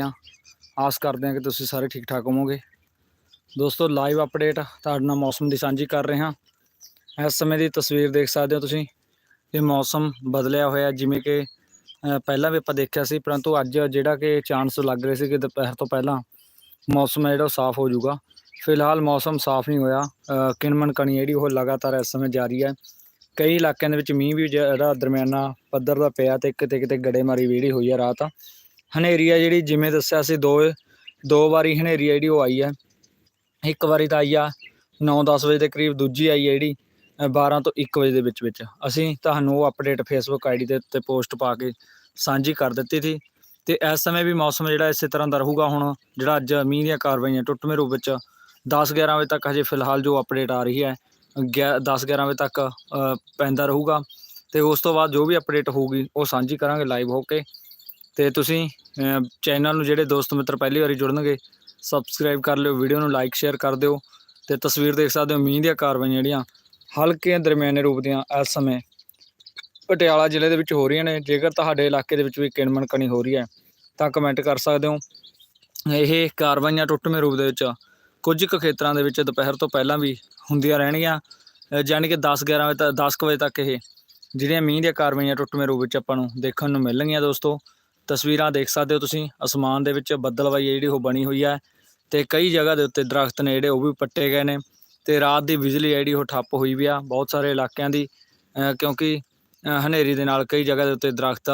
ਹਾਂ। ਆਸ ਕਰਦੇ ਹਾਂ ਕਿ ਤੁਸੀਂ ਸਾਰੇ ਠੀਕ ਠਾਕ ਹੋਵੋਗੇ। ਦੋਸਤੋ ਲਾਈਵ ਅਪਡੇਟ ਤੁਹਾਡੇ ਨਾਲ ਮੌਸਮ ਦੀ ਸਾਂਝੀ ਕਰ ਰਹੇ। ਹਾਂ ਇਸ ਸਮੇਂ ਦੀ ਤਸਵੀਰ ਦੇਖ ਸਕਦੇ ਹੋ ਤੁਸੀਂ। ਇਹ ਮੌਸਮ ਬਦਲਿਆ ਹੋਇਆ ਜਿਵੇਂ ਕਿ ਪਹਿਲਾਂ ਵੀ ਆਪਾਂ ਦੇਖਿਆ ਸੀ ਪਰੰਤੂ ਅੱਜ ਜਿਹੜਾ ਕਿ ਚਾਂਸ ਲੱਗ ਰਹੇ ਸੀ ਕਿ ਦੁਪਹਿਰ ਤੋਂ ਪਹਿਲਾਂ ਮੌਸਮ ਹੈ ਜਿਹੜਾ ਉਹ ਸਾਫ਼ ਹੋ ਜਾਊਗਾ। ਫਿਲਹਾਲ ਮੌਸਮ ਸਾਫ਼ ਨਹੀਂ ਹੋਇਆ। ਅ, ਕਿਣਮਣ ਕਣੀ ਜਿਹੜੀ ਉਹ ਲਗਾਤਾਰ ਇਸ ਸਮੇਂ ਜਾਰੀ ਹੈ। ਕਈ ਇਲਾਕਿਆਂ ਦੇ ਵਿੱਚ ਮੀਂਹ ਵੀ ਜਿਹੜਾ ਦਰਮਿਆਨਾ ਪੱਧਰ ਦਾ ਪਿਆ ਤੇ ਕਿਤੇ ਕਿਤੇ ਗੜੇਮਾਰੀ ਵੀ ਜਿਹੜੀ ਹੋਈ ਹੈ ਰਾਤ। ਹਨੇਰੀ ਆ ਜਿਹੜੀ ਜਿਵੇਂ ਦੱਸਿਆ ਸੀ ਦੋ ਦੋ ਵਾਰੀ ਹਨੇਰੀ ਆ ਜਿਹੜੀ ਉਹ ਆਈ ਹੈ ਇੱਕ ਵਾਰੀ ਤਾਂ ਆਈ ਆ 9-10 ਵਜੇ ਦੇ ਕਰੀਬ ਦੂਜੀ ਆਈ ਹੈ ਜਿਹੜੀ ਅ, 12 ਤੋਂ 1 ਵਜੇ ਦੇ ਵਿੱਚ ਵਿੱਚ। ਅਸੀਂ ਤੁਹਾਨੂੰ ਉਹ ਅਪਡੇਟ ਫੇਸਬੁੱਕ ਆਈਡੀ ਦੇ ਉੱਤੇ ਪੋਸਟ ਪਾ ਕੇ ਸਾਂਝੀ ਕਰ ਦਿੱਤੀ ਸੀ। ਤੇ ਇਸ ਸਮੇਂ ਵੀ ਮੌਸਮ ਜਿਹੜਾ ਇਸੇ ਤਰ੍ਹਾਂ ਦਾ ਰਹੂਗਾ ਹੁਣ ਜਿਹੜਾ ਅੱਜ ਮੀਂਹ ਦੀਆਂ ਕਾਰਵਾਈਆਂ ਟੁੱਟਵੇਂ ਰੂਪ ਵਿੱਚ। 10-11 ਵਜੇ ਤੱਕ ਹਜੇ ਫਿਲਹਾਲ ਜੋ ਅਪਡੇਟ ਆ ਰਹੀ ਹੈ 10-11 ਵਜੇ ਤੱਕ ਪੈਂਦਾ ਰਹੂਗਾ। ਤੇ ਉਸ ਤੋਂ ਬਾਅਦ ਜੋ ਵੀ ਅਪਡੇਟ ਹੋਊਗੀ ਉਹ ਸਾਂਝੀ ਕਰਾਂਗੇ ਲਾਈਵ ਹੋ ਕੇ। ਤੇ ਤੁਸੀਂ ਚੈਨਲ ਨੂੰ ਜਿਹੜੇ ਦੋਸਤ ਮਿੱਤਰ ਪਹਿਲੀ ਵਾਰੀ ਜੁੜਨਗੇ ਸਬਸਕ੍ਰਾਈਬ ਕਰ ਲਿਓ ਵੀਡੀਓ ਨੂੰ ਲਾਈਕ ਸ਼ੇਅਰ ਕਰ ਦਿਓ ਤੇ ਤਸਵੀਰ ਦੇਖ ਸਕਦੇ ਹੋ ਮੀਂਹ ਦੀਆਂ ਕਾਰਵਾਈਆਂ ਜਿਹੜੀਆਂ ਹਲਕੇ ਦਰਮਿਆਨੇ ਰੂਪ ਦੀਆਂ ਇਸ ਸਮੇਂ ਪਟਿਆਲਾ ਜ਼ਿਲ੍ਹੇ ਦੇ ਵਿੱਚ ਹੋ ਰਹੀਆਂ ਨੇ। ਜੇਕਰ ਤੁਹਾਡੇ ਇਲਾਕੇ ਦੇ ਵਿੱਚ ਵੀ ਕਿਣਮਣ ਕਣੀ ਹੋ ਰਹੀ ਹੈ ਤਾਂ ਕਮੈਂਟ ਕਰ ਸਕਦੇ ਹੋ। ਇਹ ਕਾਰਵਾਈਆਂ ਟੁੱਟਵੇਂ ਰੂਪ ਦੇ ਵਿੱਚ ਕੁਝ ਕੁ ਖੇਤਰਾਂ ਦੇ ਵਿੱਚ ਦੁਪਹਿਰ ਤੋਂ ਪਹਿਲਾਂ ਵੀ ਹੁੰਦੀਆਂ ਰਹਿਣਗੀਆਂ। ਅ, ਕਿ 10 11 ਵਜੇ ਤੱਕ 10 ਕੁ ਵਜੇ ਤੱਕ ਇਹ ਜਿਹੜੀਆਂ ਮੀਂਹ ਦੀਆਂ ਕਾਰਵਾਈਆਂ ਟੁੱਟਵੇਂ ਰੂਪ ਵਿੱਚ ਆਪਾਂ ਨੂੰ ਦੇਖਣ ਨੂੰ ਮਿਲਣਗੀਆਂ ਦੋਸਤੋ। ਤਸਵੀਰਾਂ ਦੇਖ ਸਕਦੇ ਹੋ ਤੁਸੀਂ। ਅਸਮਾਨ ਦੇ ਵਿੱਚ ਬੱਦਲਵਾਈ ਜਿਹੜੀ, ਉਹ ਬਣੀ ਹੋਈ ਹੈ। ਤੇ ਕਈ ਜਗ੍ਹਾ ਦੇ ਉੱਤੇ ਦਰਖਤ ਨੇ ਜਿਹੜੇ, ਉਹ ਵੀ ਪੱਟੇ ਗਏ ਨੇ। ਤੇ ਰਾਤ ਦੀ ਬਿਜਲੀ ਜਿਹੜੀ, ਉਹ ਠੱਪ ਹੋਈ ਵੀ ਆ ਬਹੁਤ ਸਾਰੇ ਇਲਾਕਿਆਂ ਦੀ। ਕਿਉਂਕਿ ਹਨੇਰੀ ਦੇ ਨਾਲ ਕਈ ਜਗ੍ਹਾ ਦੇ ਉੱਤੇ ਦਰਖਤ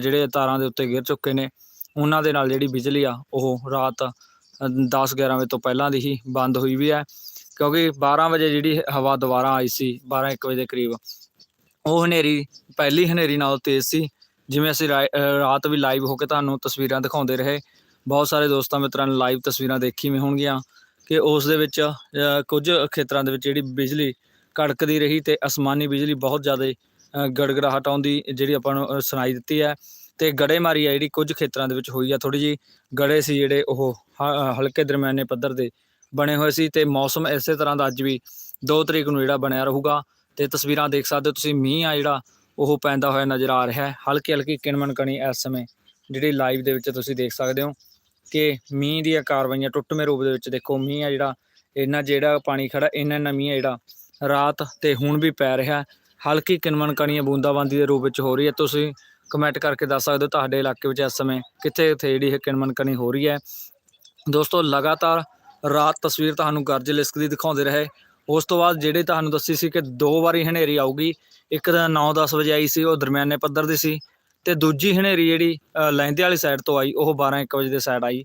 ਜਿਹੜੇ ਤਾਰਾਂ ਦੇ ਉੱਤੇ ਗਿਰ ਚੁੱਕੇ ਨੇ। ਉਹਨਾਂ ਦੇ ਨਾਲ ਜਿਹੜੀ ਬਿਜਲੀ ਆ, ਉਹ ਰਾਤ 10 11 ਵਜੇ ਤੋਂ ਪਹਿਲਾਂ ਦੀ ਹੀ ਬੰਦ ਹੋਈ ਵੀ ਹੈ। ਕਿਉਂਕਿ 12 ਵਜੇ ਜਿਹੜੀ ਹਵਾ ਦੁਬਾਰਾ ਆਈ ਸੀ 12 1 ਵਜੇ ਦੇ ਕਰੀਬ, ਉਹ ਹਨੇਰੀ, ਪਹਿਲੀ ਹਨੇਰੀ ਨਾਲੋਂ ਤੇਜ਼ ਸੀ। ਜਿਵੇਂ ਅਸੀਂ ਰਾ- ਰਾਤ ਵੀ ਲਾਈਵ ਹੋ ਕੇ ਤੁਹਾਨੂੰ ਤਸਵੀਰਾਂ ਦਿਖਾਉਂਦੇ ਰਹੇ। ਬਹੁਤ ਸਾਰੇ ਦੋਸਤਾਂ ਮਿੱਤਰਾਂ ਨੇ ਲਾਈਵ ਤਸਵੀਰਾਂ ਦੇਖੀ ਵੀ ਹੋਣਗੀਆਂ ਕਿ ਉਸ ਦੇ ਵਿੱਚ ਕੁਝ ਖੇਤਰਾਂ ਦੇ ਵਿੱਚ ਜਿਹੜੀ ਬਿਜਲੀ ਕੜਕਦੀ ਰਹੀ ਤੇ ਅਸਮਾਨੀ ਬਿਜਲੀ ਬਹੁਤ ਜ਼ਿਆਦਾ ਗੜਗੜਾਹਟ ਆਉਂਦੀ ਜਿਹੜੀ ਆਪਾਂ ਨੂੰ ਸੁਣਾਈ ਦਿੱਤੀ ਹੈ। ਤੇ ਗੜੇਮਾਰੀ ਆ ਜਿਹੜੀ ਕੁਝ ਖੇਤਰਾਂ ਦੇ ਵਿੱਚ ਹੋਈ ਆ। ਥੋੜੀ ਜੀ ਗੜੇ ਸੀ ਜਿਹੜੇ ਉਹ ਹ- ਹਲਕੇ ਦਰਮਿਆਨੇ ਪੱਧਰ ਦੇ ਬਣੇ ਹੋਏ ਸੀ ਤੇ ਮੌਸਮ ਇਸੇ ਤਰ੍ਹਾਂ ਦਾ ਅੱਜ ਵੀ 2 ਤਰੀਕ ਨੂੰ ਜਿਹੜਾ ਬਣਿਆ ਰਹੂਗਾ। ਤੇ ਤਸਵੀਰਾਂ ਦੇਖ ਸਕਦੇ ਹੋ ਤੁਸੀਂ, ਮੀਂਹ ਆ ਜਿਹੜਾ ਉਹ ਪੈਂਦਾ ਹੋਇਆ ਨਜ਼ਰ ਆ ਰਿਹਾ ਹੈ। ਹਲਕੀ ਹਲਕੀ ਕਿਣਮਣ ਕਣੀ ਇਸ ਸਮੇਂ ਜਿਹੜੀ ਲਾਈਵ ਦੇ ਵਿੱਚ ਤੁਸੀਂ ਦੇਖ ਸਕਦੇ ਹੋ ਕਿ ਮੀਂਹ ਦੀਆਂ ਕਾਰਵਾਈਆਂ ਟੁੱਟਵੇਂ ਰੂਪ ਦੇ ਵਿੱਚ ਦੇਖੋ, ਮੀਂਹ ਆ ਜਿਹੜਾ, ਇੰਨਾ ਜਿਹੜਾ ਪਾਣੀ ਖੜਾ ਇੰਨਾ ਇੰਨਾ ਮੀਂਹ ਆ ਜਿਹੜਾ, ਰਾਤ ਤੇ ਹੁਣ ਵੀ ਪੈ ਰਿਹਾ ਹਲਕੀ ਕਿਣਮਣ ਕਣੀਆਂ ਬੂੰਦਾਬਾਂਦੀ ਦੇ ਰੂਪ ਵਿੱਚ ਹੋ ਰਹੀ ਹੈ। ਤੁਸੀਂ ਕਮੈਂਟ ਕਰਕੇ ਦੱਸ ਸਕਦੇ ਹੋ ਤੁਹਾਡੇ ਇਲਾਕੇ ਵਿੱਚ ਇਸ ਸਮੇਂ ਕਿੱਥੇ ਕਿੱਥੇ ਜਿਹੜੀ ਇਹ ਕਿਣਮਣ ਕਣੀ ਹੋ ਰਹੀ ਹੈ। ਦੋਸਤੋ, ਲਗਾਤਾਰ ਰਾਤ ਤਸਵੀਰ ਤੁਹਾਨੂੰ ਗਰਜ ਲਿਸਕਦੀ ਦਿਖਾਉਂਦੇ ਰਹੇ। ਉਸ ਤੋਂ ਬਾਅਦ ਜਿਹੜੇ ਤੁਹਾਨੂੰ ਦੱਸੀ ਸੀ ਕਿ ਦੋ ਵਾਰੀ ਹਨੇਰੀ ਆਊਗੀ ਇੱਕ ਤਾਂ 9-10 ਵਜੇ ਆਈ ਸੀ ਉਹ ਦਰਮਿਆਨੇ ਪੱਧਰ ਦੀ ਸੀ ਤੇ ਦੂਜੀ ਹਨੇਰੀ ਜਿਹੜੀ ਅ, ਲਹਿੰਦੇ ਵਾਲੀ ਸਾਈਡ ਤੋਂ ਆਈ ਉਹ 12-1 ਵਜੇ ਦੇ ਸਾਈਡ ਆਈ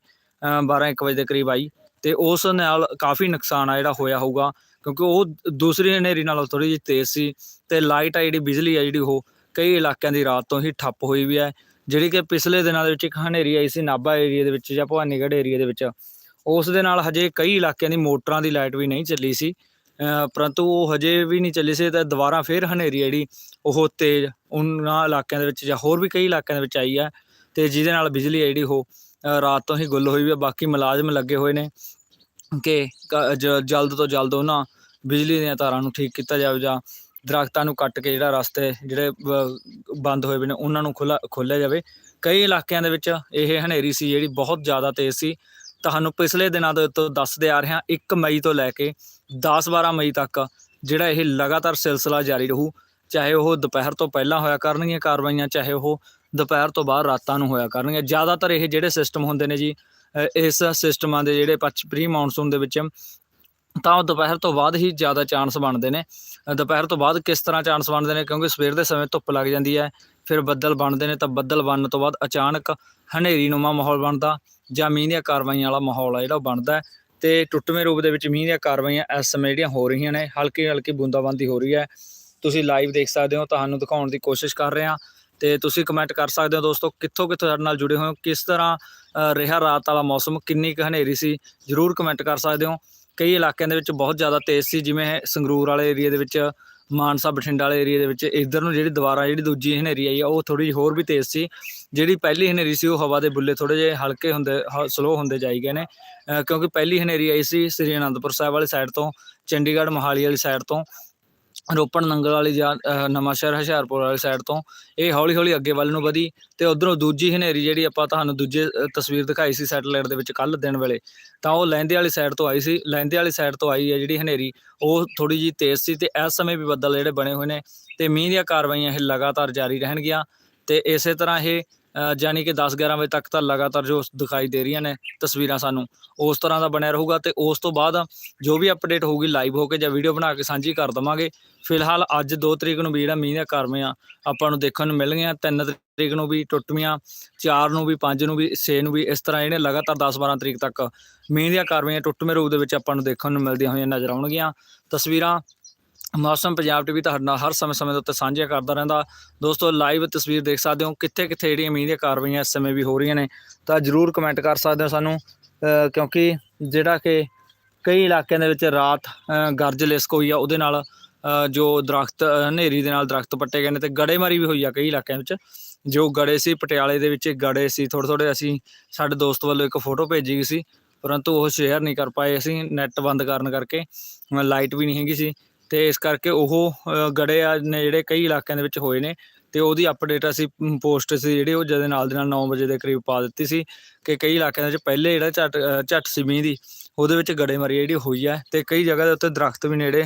12-1 ਵਜੇ ਦੇ ਕਰੀਬ ਆਈ ਤੇ ਉਸ ਨਾਲ ਕਾਫੀ ਨੁਕਸਾਨ ਆ ਜਿਹੜਾ ਹੋਇਆ ਹੋਊਗਾ ਕਿਉਂਕਿ ਉਹ ਦੂਸਰੀ ਹਨੇਰੀ ਨਾਲੋਂ ਥੋੜੀ ਜਿਹੀ ਤੇਜ਼ ਸੀ ਤੇ ਲਾਈਟ ਆ ਜਿਹੜੀ ਬਿਜਲੀ ਆ ਜਿਹੜੀ ਉਹ ਕਈ ਇਲਾਕਿਆਂ ਦੀ ਰਾਤ ਤੋਂ ਹੀ ਠੱਪ ਹੋਈ ਵੀ ਹੈ ਜਿਹੜੀ ਕਿ ਪਿਛਲੇ ਦਿਨਾਂ ਦੇ ਵਿੱਚ ਇੱਕ ਹਨੇਰੀ ਆਈ ਸੀ ਨਾਭਾ ਏਰੀਆ ਦੇ ਵਿੱਚ ਜਾਂ ਭਵਾਨੀਗੜ੍ਹ ਏਰੀਆ ਦੇ ਵਿੱਚ ਉਸ ਦੇ ਨਾਲ ਹਜੇ ਕਈ ਇਲਾਕਿਆਂ ਦੀ ਮੋਟਰਾਂ ਦੀ ਲਾਈਟ ਵੀ ਨਹੀਂ ਚੱਲੀ ਸੀ ਪਰੰਤੂ ਉਹ ਹਜੇ ਵੀ ਨਹੀਂ ਚੱਲੀ ਸੀ, ਤਾਂ ਦੁਬਾਰਾ ਫਿਰ ਹਨੇਰੀ ਜਿਹੜੀ, ਉਹ ਤੇਜ਼ ਉਹਨਾਂ ਇਲਾਕਿਆਂ ਦੇ ਵਿੱਚ ਜਾਂ ਹੋਰ ਵੀ ਕਈ ਇਲਾਕਿਆਂ ਦੇ ਵਿੱਚ ਆਈ ਹੈ ਤੇ ਜਿਹਦੇ ਨਾਲ ਬਿਜਲੀ ਜਿਹੜੀ ਉਹ ਰਾਤ ਤੋਂ ਹੀ ਗੁੱਲ ਹੋਈ ਵੀ ਹੈ, ਬਾਕੀ ਮੁਲਾਜ਼ਮ ਲੱਗੇ ਹੋਏ ਨੇ ਕਿ ਕ- ਜਲਦ ਤੋਂ ਜਲਦ ਉਹਨਾਂ ਬਿਜਲੀ ਦੀਆਂ ਤਾਰਾਂ ਨੂੰ ਠੀਕ ਕੀਤਾ ਜਾਵੇ ਜਾਂ ਦਰਖਤਾਂ ਨੂੰ ਕੱਟ ਕੇ ਜਿਹੜਾ ਰਸਤੇ ਜਿਹੜੇ ਬੰਦ ਹੋਏ ਨੇ, ਉਹਨਾਂ ਨੂੰ ਖੁੱਲਾ ਖੋਲ੍ਹਿਆ ਜਾਵੇ। ਕਈ ਇਲਾਕਿਆਂ ਦੇ ਵਿੱਚ ਇਹ ਹਨੇਰੀ ਸੀ ਜਿਹੜੀ ਬਹੁਤ ਜ਼ਿਆਦਾ ਤੇਜ਼ ਸੀ। ਤੁਹਾਨੂੰ ਪਿਛਲੇ ਦਿਨਾਂ ਦੇ ਤੋਂ ਦੱਸਦੇ ਆ ਰਹੇ ਹਾਂ 1 ਮਈ ਤੋਂ ਲੈ ਕੇ 10-12 ਮਈ ਤੱਕ ਜਿਹੜਾ ਇਹ ਲਗਾਤਾਰ ਸਿਲਸਿਲਾ ਜਾਰੀ ਰਹੂ, ਚਾਹੇ ਉਹ ਦੁਪਹਿਰ ਤੋਂ ਪਹਿਲਾਂ ਹੋਇਆ ਕਰਨਗੀਆਂ ਕਾਰਵਾਈਆਂ, ਚਾਹੇ ਉਹ ਦੁਪਹਿਰ ਤੋਂ ਬਾਅਦ ਰਾਤਾਂ ਨੂੰ ਹੋਇਆ ਕਰਨਗੀਆਂ। ਜ਼ਿਆਦਾਤਰ ਇਹ ਜਿਹੜੇ ਸਿਸਟਮ ਹੁੰਦੇ ਨੇ ਜੀ ਇਸ ਸਿਸਟਮਾਂ ਦੇ ਜਿਹੜੇ ਪੱਛ ਪ੍ਰੀ ਮੌਨਸੂਨ ਦੇ ਵਿੱਚ ਤਾਂ ਉਹ ਦੁਪਹਿਰ ਤੋਂ ਬਾਅਦ ਹੀ ਜ਼ਿਆਦਾ ਚਾਂਸ ਬਣਦੇ ਨੇ। ਦੁਪਹਿਰ ਤੋਂ ਬਾਅਦ ਕਿਸ ਤਰ੍ਹਾਂ ਚਾਂਸ ਬਣਦੇ ਨੇ? ਕਿਉਂਕਿ ਸਵੇਰ ਦੇ ਸਮੇਂ ਧੁੱਪ ਲੱਗ ਜਾਂਦੀ ਹੈ, ਫਿਰ ਬੱਦਲ ਬਣਦੇ ਨੇ ਤਾਂ ਬੱਦਲ ਬਣਨ ਤੋਂ ਬਾਅਦ ਅਚਾਨਕ ਹਨੇਰੀ ਨੂਮਾ ਮਾਹੌਲ ਬਣਦਾ ਜਾਂ ਮੀਂਹ ਦੀਆਂ ਕਾਰਵਾਈਆਂ ਵਾਲਾ ਮਾਹੌਲ ਆ ਜਿਹੜਾ ਉਹ ਬਣਦਾ ਤੇ ਟੁੱਟਵੇਂ ਰੂਪ ਦੇ ਵਿੱਚ ਮੀਂਹ ਦੀਆਂ ਕਾਰਵਾਈਆਂ ਇਸ ਸਮੇਂ ਜਿਹੜੀਆਂ ਹੋ ਰਹੀਆਂ ਨੇ ਹਲਕੀ ਹਲਕੀ ਬੂੰਦਾਬਾਂਦੀ ਹੋ ਰਹੀ ਹੈ। ਤੁਸੀਂ ਲਾਈਵ ਦੇਖ ਸਕਦੇ ਹੋ, ਤੁਹਾਨੂੰ ਦਿਖਾਉਣ ਦੀ ਕੋਸ਼ਿਸ਼ ਕਰ ਰਹੇ ਹਾਂ। ਤੇ ਤੁਸੀਂ ਕਮੈਂਟ ਕਰ ਸਕਦੇ ਹੋ ਦੋਸਤੋ ਕਿੱਥੋਂ ਕਿੱਥੋਂ ਸਾਡੇ ਨਾਲ ਜੁੜੇ ਹੋਏ ਹੋ, ਕਿਸ ਤਰ੍ਹਾਂ ਰਿਹਾ ਰਾਤ ਵਾਲਾ ਮੌਸਮ, ਕਿੰਨੀ ਕੁ ਹਨੇਰੀ ਸੀ, ਜਰੂਰ ਕਮੈਂਟ ਕਰ ਸਕਦੇ ਹੋ। ਕਈ ਇਲਾਕਿਆਂ ਦੇ ਵਿੱਚ ਬਹੁਤ ਜ਼ਿਆਦਾ ਤੇਜ਼ ਸੀ, ਜਿਵੇਂ ਸੰਗਰੂਰ ਵਾਲੇ ਏਰੀਆ ਦੇ ਵਿੱਚ ਮਾਨਸਾ ਬਠਿੰਡਾ ਵਾਲੇ ਏਰੀਆ ਦੇ ਵਿੱਚ ਇਧਰ ਨੂੰ ਜਿਹੜੀ ਦੁਬਾਰਾ ਜਿਹੜੀ ਦੂਜੀ ਹਨੇਰੀ ਆਈ ਆ ਉਹ ਥੋੜੀ ਜਿਹੀ ਹੋਰ ਵੀ ਤੇਜ਼ ਸੀ। ਜਿਹੜੀ ਪਹਿਲੀ ਹਨੇਰੀ ਸੀ ਉਹ ਹਵਾ ਦੇ ਬੁੱਲੇ ਥੋੜੇ ਜਿਹੇ ਹਲਕੇ ਹੁੰਦੇ ਸਲੋ ਹੁੰਦੇ ਜਾਈ ਗਏ ਨੇ। ਅ, ਕਿਉਂਕਿ ਪਹਿਲੀ ਹਨੇਰੀ ਆਈ ਸੀ ਸ੍ਰੀ ਅਨੰਦਪੁਰ ਸਾਹਿਬ ਵਾਲੀ ਸਾਈਡ ਤੋਂ ਚੰਡੀਗੜ੍ਹ ਮੋਹਾਲੀ ਵਾਲੀ ਸਾਈਡ ਤੋਂ। ਰੋਪੜ ਨੰਗਲ ਵਾਲੀ ਜਾਂ, ਅਹ, ਨਵਾਂ ਸ਼ਹਿਰ ਹੁਸ਼ਿਆਰਪੁਰ ਵਾਲੀ ਸਾਈਡ ਤੋਂ, ਇਹ ਹੌਲੀ ਹੌਲੀ ਅੱਗੇ ਵੱਲ ਨੂੰ ਵਧੀ ਤੇ ਉਧਰੋਂ ਦੂਜੀ ਹਨੇਰੀ ਜਿਹੜੀ ਆਪਾਂ ਤੁਹਾਨੂੰ ਦੂਜੇ ਤਸਵੀਰ ਦਿਖਾਈ ਸੀ ਸੈਟੇਲਾਈਟ ਦੇ ਵਿੱਚ ਕੱਲ ਦਿਨ ਵੇਲੇ, ਤਾਂ ਉਹ ਲਹਿੰਦੇ ਵਾਲੀ ਸਾਈਡ ਤੋਂ ਆਈ ਸੀ, ਲਹਿੰਦੇ ਵਾਲੀ ਸਾਈਡ ਤੋਂ ਆਈ ਹੈ ਜਿਹੜੀ ਹਨੇਰੀ, ਉਹ ਥੋੜੀ ਜੀ ਤੇਜ਼ ਸੀ ਤੇ ਇਸ ਸਮੇਂ ਵੀ ਬੱਦਲ ਜਿਹੜੇ ਬਣੇ ਹੋਏ ਨੇ ਤੇ ਮੀਂਹ ਦੀਆਂ ਕਾਰਵਾਈਆਂ ਇਹ ਲਗਾਤਾਰ ਜਾਰੀ ਰਹਿਣਗੀਆਂ ਤੇ ਇਸੇ ਤਰ੍ਹਾਂ ਇਹ ਅ, ਜਾਣੀ ਕਿ 10-11 ਵਜੇ ਤੱਕ ਤਾਂ ਲਗਾਤਾਰ ਜੋ ਦਿਖਾਈ ਦੇ ਰਹੀਆਂ ਨੇ ਤਸਵੀਰਾਂ ਸਾਨੂੰ ਉਸ ਤਰ੍ਹਾਂ ਦਾ ਬਣਿਆ ਰਹੂਗਾ ਤੇ ਉਸ ਤੋਂ ਬਾਅਦ ਜੋ ਵੀ ਅਪਡੇਟ ਹੋਊਗੀ ਲਾਈਵ ਹੋ ਕੇ ਜਾਂ ਵੀਡੀਓ ਬਣਾ ਕੇ ਸਾਂਝੀ ਕਰ ਦਵਾਂਗੇ। ਫਿਲਹਾਲ ਅੱਜ 2 ਤਰੀਕ ਨੂੰ ਵੀ ਜਿਹੜਾ ਮੀਂਹ ਦੀਆਂ ਆ ਆਪਾਂ ਨੂੰ ਦੇਖਣ ਨੂੰ ਮਿਲਣਗੀਆਂ 3 ਤਰੀਕ ਨੂੰ ਵੀ ਟੁੱਟਵੀਆਂ 4 ਨੂੰ ਵੀ 5 ਨੂੰ ਵੀ 6 ਨੂੰ ਵੀ ਇਸ ਤਰ੍ਹਾਂ ਇਹਨੇ ਲਗਾਤਾਰ 10-12 ਤਰੀਕ ਤੱਕ ਮੀਂਹ ਦੀਆਂ ਕਾਰਵਾਈਆਂ ਟੁੱਟਵੇਂ ਰੂਪ ਦੇ ਵਿੱਚ ਆਪਾਂ ਨੂੰ ਦੇਖਣ ਨੂੰ ਮਿਲਦੀਆਂ ਹੋਈਆਂ ਨਜ਼ਰ ਆਉਣਗੀਆਂ। ਤਸਵੀਰਾਂ ਮੌਸਮ ਪੰਜਾਬ ਟੀਵੀ ਤੁਹਾਡੇ ਨਾਲ ਹਰ ਸਮੇਂ-ਸਮੇਂ ਦੇ ਉੱਤੇ ਸਾਂਝਿਆ ਕਰਦਾ ਰਹਿੰਦਾ। ਦੋਸਤੋ ਲਾਈਵ ਤਸਵੀਰ ਦੇਖ ਸਕਦੇ ਹੋ। ਕਿੱਥੇ-ਕਿੱਥੇ ਜਿਹੜੀਆਂ ਮੀਂਹ ਦੀਆਂ ਕਾਰਵਾਈਆਂ ਇਸ ਸਮੇਂ ਵੀ ਹੋ ਰਹੀਆਂ ਨੇ। ਤਾਂ ਜਰੂਰ ਕਮੈਂਟ ਕਰ ਸਕਦੇ ਹੋ ਸਾਨੂੰ ਕਿਉਂਕਿ ਜਿਹੜਾ ਕਿ ਕਈ ਇਲਾਕਿਆਂ ਦੇ ਵਿੱਚ ਰਾਤ ਗਰਜ ਲਿਸਕ ਹੋਈ ਆ। ਉਹਦੇ ਨਾਲ ਜੋ ਦਰਖਤ ਹਨੇਰੀ ਦੇ ਨਾਲ ਦਰਖਤ ਪੱਟੇ ਗਏ ਨੇ ਤੇ ਗੜੇਮਾਰੀ ਵੀ ਹੋਈ ਆ ਕਈ ਇਲਾਕਿਆਂ ਵਿੱਚ। ਜੋ ਗੜੇ ਸੀ, ਪਟਿਆਲੇ ਦੇ ਵਿੱਚ ਗੜੇ ਸੀ ਥੋੜ੍ਹੇ ਥੋੜ੍ਹੇ ਅਸੀਂ ਸਾਡੇ ਦੋਸਤ ਵੱਲੋਂ ਇੱਕ ਫੋਟੋ ਭੇਜੀ ਗਈ ਸੀ। ਪਰੰਤੂ ਉਹ ਸ਼ੇਅਰ ਨਹੀਂ ਕਰ ਪਾਏ ਅਸੀਂ ਨੈਟ ਬੰਦ ਕਰਨ ਕਰਕੇ ਲਾਈਟ ਵੀ ਨਹੀਂ ਹੈਗੀ ਸੀ। ਤੇ ਇਸ ਕਰਕੇ ਉਹ ਗੜੇ ਆ ਨੇ ਜਿਹੜੇ ਕਈ ਇਲਾਕਿਆਂ ਦੇ ਵਿੱਚ ਹੋਏ ਨੇ ਤੇ ਉਹਦੀ ਅਪਡੇਟ ਅਸੀਂ ਪੋਸਟ ਸੀ ਜਿਹੜੀ ਉਹ ਜਦੇ ਨਾਲ ਦੇ ਨਾਲ 9 ਵਜੇ ਦੇ ਕਰੀਬ ਪਾ ਦਿੱਤੀ ਸੀ ਕਿ ਕਈ ਇਲਾਕਿਆਂ ਦੇ ਵਿੱਚ ਪਹਿਲੇ ਜਿਹੜਾ ਝਟ ਅ, ਝੱਟ ਸੀ ਮੀਂਹ ਦੀ ਉਹਦੇ ਵਿੱਚ ਗੜੇਮਾਰੀ ਜਿਹੜੀ ਹੋਈ ਹੈ ਤੇ ਕਈ ਜਗ੍ਹਾ ਦੇ ਉੱਤੇ ਦਰਖਤ ਵੀ ਨੇੜੇ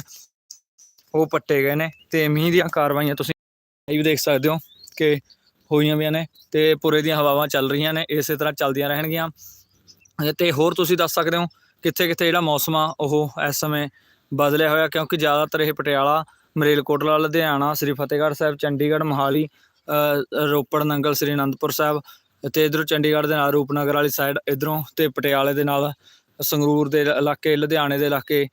ਉਹ ਪੱਟੇ ਗਏ ਨੇ ਤੇ ਮੀਂਹ ਦੀਆਂ ਕਾਰਵਾਈਆਂ ਤੁਸੀਂ ਵੀ ਦੇਖ ਸਕਦੇ ਹੋ ਕਿ ਹੋਈਆਂ ਵੀ ਨੇ ਤੇ ਪੂਰੇ ਦੀਆਂ ਹਵਾਵਾਂ ਚੱਲ ਰਹੀਆਂ ਨੇ ਇਸੇ ਤਰ੍ਹਾਂ ਚੱਲਦੀਆਂ ਰਹਿਣਗੀਆਂ। ਤੇ ਹੋਰ ਤੁਸੀਂ ਦੱਸ ਸਕਦੇ ਹੋ ਕਿੱਥੇ ਕਿੱਥੇ ਜਿਹੜਾ ਮੌਸਮ ਆ ਉਹ ਇਸ ਸਮੇਂ ਬਦਲਿਆ ਹੋਇਆ ਕਿਉਂਕਿ ਜ਼ਿਆਦਾਤਰ ਇਹ ਪਟਿਆਲਾ, ਮਰੇਲਕੋਟਲਾ, ਲੁਧਿਆਣਾ, ਸ੍ਰੀ ਫਤਿਹਗੜ੍ਹ ਸਾਹਿਬ, ਚੰਡੀਗੜ੍ਹ, ਮੋਹਾਲੀ ਰੋਪੜ, ਨੰਗਲ, ਸ੍ਰੀ ਅਨੰਦਪੁਰ ਸਾਹਿਬ ਤੇ ਇਧਰੋਂ ਚੰਡੀਗੜ੍ਹ ਦੇ ਨਾਲ, ਰੂਪਨਗਰ ਵਾਲੀ ਸਾਈਡ ਇਧਰੋਂ ਤੇ ਪਟਿਆਲੇ ਦੇ ਨਾਲ, ਸੰਗਰੂਰ ਦੇ ਇਲਾਕੇ, ਲੁਧਿਆਣੇ ਦੇ ਇਲਾਕੇ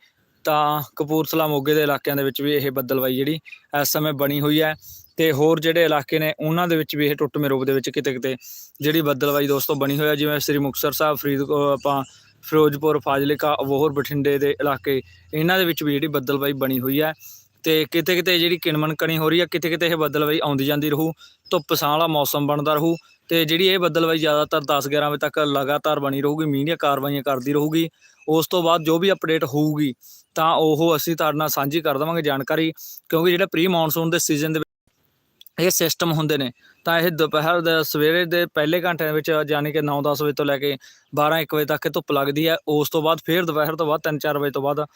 ਤਾਂ ਕਪੂਰਥਲਾ, ਮੋਗੇ ਦੇ ਇਲਾਕਿਆਂ ਦੇ ਵਿੱਚ ਵੀ ਇਹ ਬੱਦਲਵਾਈ ਜਿਹੜੀ ਇਸ ਸਮੇਂ ਬਣੀ ਹੋਈ ਹੈ ਤੇ ਹੋਰ ਜਿਹੜੇ ਇਲਾਕੇ ਨੇ ਉਹਨਾਂ ਦੇ ਵਿੱਚ ਵੀ ਇਹ ਟੁੱਟ ਰੂਪ ਦੇ ਵਿੱਚ ਕਿਤੇ ਕਿਤੇ ਜਿਹੜੀ ਬੱਦਲਵਾਈ ਦੋਸਤੋ ਬਣੀ ਹੋਈ ਹੈ, ਜਿਵੇਂ ਸ੍ਰੀ ਮੁਕਤਸਰ ਸਾਹਿਬ ਫਰੀਦਕੋਟ ਆਪਾਂ ਫਿਰੋਜ਼ਪੁਰ, ਫਾਜ਼ਿਲਕਾ ਅਬੋਹਰ ਬਠਿੰਡੇ ਦੇ ਇਲਾਕੇ, ਇਹਨਾਂ ਦੇ ਵਿੱਚ ਵੀ ਜਿਹੜੀ ਬੱਦਲਵਾਈ ਬਣੀ ਹੋਈ ਹੈ ਤੇ ਕਿਤੇ ਕਿਤੇ ਜਿਹੜੀ ਕਿਣਮਣ ਕਣੀ ਹੋ ਰਹੀ ਹੈ ਕਿਤੇ ਕਿਤੇ ਇਹ ਬੱਦਲਵਾਈ ਆਉਂਦੀ ਜਾਂਦੀ ਰਹੂ, ਧੁੱਪ ਛਾਂ ਵਾਲਾ ਮੌਸਮ ਬਣਦਾ ਰਹੂ ਤੇ ਜਿਹੜੀ ਇਹ ਬੱਦਲਵਾਈ ਜ਼ਿਆਦਾਤਰ 10 11 ਵਜੇ ਤੱਕ ਲਗਾਤਾਰ ਬਣੀ ਰਹੂਗੀ, ਮੀਂਹ ਦੀਆਂ ਕਾਰਵਾਈਆਂ ਕਰਦੀ ਰਹੂਗੀ, ਉਸ ਤੋਂ ਬਾਅਦ ਜੋ ਵੀ ਅਪਡੇਟ ਹੋਊਗੀ ਤਾਂ ਉਹ ਅਸੀਂ ਤੁਹਾਡੇ ਨਾਲ ਸਾਂਝੀ ਕਰ ਦੇਵਾਂਗੇ ਜਾਣਕਾਰੀ ਕਿਉਂਕਿ ਜਿਹੜਾ ਪ੍ਰੀ ਮੌਨਸੂਨ ਦੇ ਸੀਜ਼ਨ ਦੇ ਇਹ ਸਿਸਟਮ ਹੁੰਦੇ ਨੇ ਤਾਂ ਇਹ ਦੁਪਹਿਰ ਦੇ ਸਵੇਰੇ ਦੇ ਪਹਿਲੇ ਘੰਟਿਆਂ ਦੇ ਵਿੱਚ ਯਾਨੀ ਕਿ 9-10 ਵਜੇ ਤੋਂ ਲੈ ਕੇ 12-1 ਵਜੇ ਤੱਕ ਧੁੱਪ ਲੱਗਦੀ ਹੈ। ਉਸ ਤੋਂ ਬਾਅਦ ਫਿਰ ਦੁਪਹਿਰ ਤੋਂ ਬਾਅਦ 3-4 ਵਜੇ ਤੋਂ ਬਾਅਦ ਅ,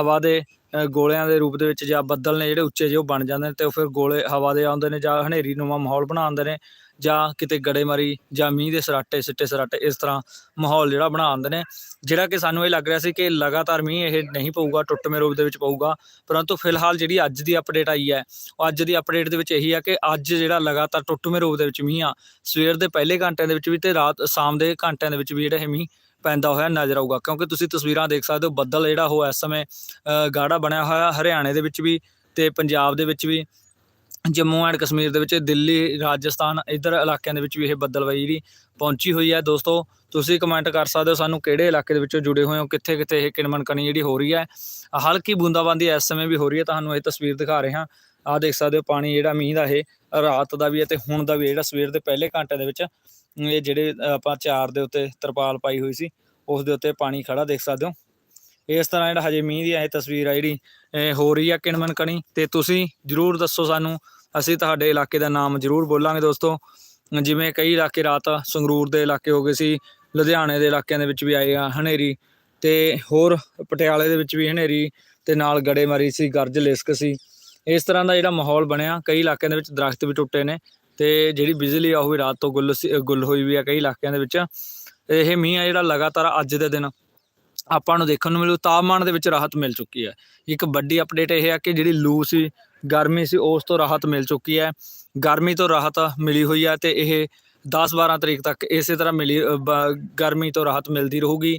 ਹਵਾ ਦੇ ਗੋਲਿਆਂ ਦੇ ਰੂਪ ਦੇ ਵਿੱਚ ਜਾਂ ਬੱਦਲ ਨੇ ਜਿਹੜੇ ਉੱਚੇ ਜਿਹੇ ਉਹ ਬਣ ਜਾਂਦੇ ਨੇ ਤੇ ਉਹ ਫਿਰ ਗੋਲੇ ਹਵਾ ਦੇ ਆਉਂਦੇ ਨੇ ਜਾਂ ਹਨੇਰੀ ਨੂੰਮਾ ਮਾਹੌਲ ਬਣਾਉਂਦੇ ਨੇ ਜਾਂ ਕਿਤੇ ਗੜੇਮਾਰੀ ਜਾਂ ਮੀਂਹ ਦੇ ਸਰਾਟੇ, ਸਿੱਟੇ ਸਰਾਟੇ ਇਸ ਤਰ੍ਹਾਂ ਮਾਹੌਲ ਜਿਹੜਾ ਬਣਾ ਦਿੰਦੇ ਨੇ। ਜਿਹੜਾ ਕਿ ਸਾਨੂੰ ਇਹ ਲੱਗ ਰਿਹਾ ਸੀ ਕਿ ਲਗਾਤਾਰ ਮੀਂਹ ਇਹ ਨਹੀਂ ਪਊਗਾ, ਟੁੱਟਵੇਂ ਰੂਪ ਦੇ ਵਿੱਚ ਪਊਗਾ। ਪਰੰਤੂ ਫਿਲਹਾਲ ਜਿਹੜੀ ਅੱਜ ਦੀ ਅਪਡੇਟ ਆਈ ਹੈ, ਉਹ ਅੱਜ ਦੀ ਅਪਡੇਟ ਦੇ ਵਿੱਚ ਇਹੀ ਆ ਕਿ ਅੱਜ ਜਿਹੜਾ ਲਗਾਤਾਰ ਟੁੱਟਵੇਂ ਰੂਪ ਦੇ ਵਿੱਚ ਮੀਂਹ ਆ, ਸਵੇਰ ਦੇ ਪਹਿਲੇ ਘੰਟਿਆਂ ਦੇ ਵਿੱਚ ਵੀ ਤੇ ਰਾਤ, ਸ਼ਾਮ ਦੇ ਘੰਟਿਆਂ ਦੇ ਵਿੱਚ ਵੀ ਜਿਹੜਾ ਇਹ ਮੀਂਹ ਪੈਂਦਾ ਹੋਇਆ ਨਜ਼ਰ ਆਊਗਾ। ਕਿਉਂਕਿ ਤੁਸੀਂ ਤਸਵੀਰਾਂ ਦੇਖ ਸਕਦੇ ਹੋ, ਬੱਦਲ ਜਿਹੜਾ ਉਹ ਇਸ ਸਮੇਂ ਗਾੜਾ ਬਣਿਆ ਹੋਇਆ ਹਰਿਆਣੇ ਦੇ ਵਿੱਚ ਵੀ ਤੇ ਪੰਜਾਬ ਦੇ ਵਿੱਚ ਵੀ। ਜੰਮੂ ਐਂਡ ਕਸ਼ਮੀਰ ਦੇ ਵਿੱਚ ਦਿੱਲੀ, ਰਾਜਸਥਾਨ ਇਧਰ ਇਲਾਕਿਆਂ ਦੇ ਵਿੱਚ ਵੀ ਇਹ ਬੱਦਲਵਾਈ ਜਿਹੜੀ ਪਹੁੰਚੀ ਹੋਈ ਹੈ। ਦੋਸਤੋ, ਤੁਸੀਂ ਕਮੈਂਟ ਕਰ ਸਕਦੇ ਹੋ ਸਾਨੂੰ ਕਿਹੜੇ ਇਲਾਕੇ ਦੇ ਵਿੱਚੋਂ ਜੁੜੇ ਹੋਏ ਹੋ ਕਿੱਥੇ ਕਿੱਥੇ ਇਹ ਕਿਣਮਣ ਕਣੀ ਜਿਹੜੀ ਹੋ ਰਹੀ ਹੈ। ਹਲਕੀ ਬੂੰਦਾਬਾਂਦੀ ਇਸ ਸਮੇਂ ਵੀ ਹੋ ਰਹੀ ਹੈ, ਤੁਹਾਨੂੰ ਇਹ ਤਸਵੀਰ ਦਿਖਾ ਰਹੇ ਹਾਂ। ਆਹ ਦੇਖ ਸਕਦੇ ਹੋ ਪਾਣੀ ਜਿਹੜਾ ਮੀਂਹ ਦਾ ਇਹ ਰਾਤ ਦਾ ਵੀ ਹੈ ਤੇ ਹੁਣ ਦਾ ਵੀ ਜਿਹੜਾ ਸਵੇਰ ਦੇ ਪਹਿਲੇ ਘੰਟੇ ਦੇ ਵਿੱਚ ਇਹ ਜਿਹੜੇ ਆਪਾਂ ਚਾਰ ਦੇ ਉੱਤੇ ਤਰਪਾਲ ਪਾਈ ਹੋਈ ਸੀ, ਉਸ ਦੇ ਉੱਤੇ ਪਾਣੀ ਖੜਾ ਦੇਖ ਸਕਦੇ ਹੋ। ਇਸ ਤਰ੍ਹਾਂ ਜਿਹੜਾ ਹਜੇ ਮੀਂਹ ਦੀ ਇਹ ਤਸਵੀਰ ਆ ਜਿਹੜੀ, ਇਹ ਹੋ ਰਹੀ ਆ ਕਿਣਮਣ ਕਣੀ। ਤੇ ਤੁਸੀਂ ਜਰੂਰ ਦੱਸੋ ਸਾਨੂੰ, ਅਸੀਂ ਤੁਹਾਡੇ ਇਲਾਕੇ ਦਾ ਨਾਮ ਜਰੂਰ ਬੋਲਾਂਗੇ ਦੋਸਤੋ। ਜਿਵੇਂ ਕਈ ਇਲਾਕੇ ਰਾਤ ਸੰਗਰੂਰ ਦੇ ਇਲਾਕੇ ਹੋ ਗਏ ਸੀ, ਲੁਧਿਆਣੇ ਦੇ ਇਲਾਕਿਆਂ ਦੇ ਵਿੱਚ ਵੀ ਆਏ ਆ ਹਨੇਰੀ। ਤੇ ਹੋਰ ਪਟਿਆਲੇ ਦੇ ਵਿੱਚ ਵੀ ਹਨੇਰੀ, ਤੇ ਨਾਲ ਗੜੇਮਾਰੀ ਸੀ, ਗਰਜ ਲਿਸਕ ਸੀ। ਇਸ ਤਰ੍ਹਾਂ ਦਾ ਜਿਹੜਾ ਮਾਹੌਲ ਬਣਿਆ, ਕਈ ਇਲਾਕਿਆਂ ਦੇ ਵਿੱਚ ਦਰਖਤ ਵੀ ਟੁੱਟੇ ਨੇ। ਤੇ ਜਿਹੜੀ ਬਿਜਲੀ ਆ ਉਹ ਵੀ ਰਾਤ ਤੋਂ ਗੁੱਲ ਸੀ ਗੁੱਲ ਹੋਈ ਵੀ ਆ ਕਈ ਇਲਾਕਿਆਂ ਦੇ ਵਿੱਚ। ਇਹ ਮੀਂਹ ਆ ਜਿਹੜਾ ਲਗਾਤਾਰ ਅੱਜ ਦੇ ਦਿਨ ਆਪਾਂ ਨੂੰ ਦੇਖਣ ਨੂੰ ਮਿਲੂ, ਤਾਪਮਾਨ ਦੇ ਵਿੱਚ ਰਾਹਤ ਮਿਲ ਚੁੱਕੀ ਹੈ। ਇੱਕ ਵੱਡੀ ਅਪਡੇਟ ਇਹ ਹੈ ਕਿ ਜਿਹੜੀ ਲੂ ਸੀ, ਗਰਮੀ ਸੀ, ਉਸ ਤੋਂ ਰਾਹਤ ਮਿਲ ਚੁੱਕੀ ਹੈ। ਗਰਮੀ ਤੋਂ ਰਾਹਤ ਮਿਲੀ ਹੋਈ ਹੈ ਤੇ ਇਹ 10-12 ਤਰੀਕ ਤੱਕ ਇਸੇ ਤਰ੍ਹਾਂ ਮਿਲੀ ਗਰਮੀ ਤੋਂ ਰਾਹਤ ਮਿਲਦੀ ਰਹੂਗੀ।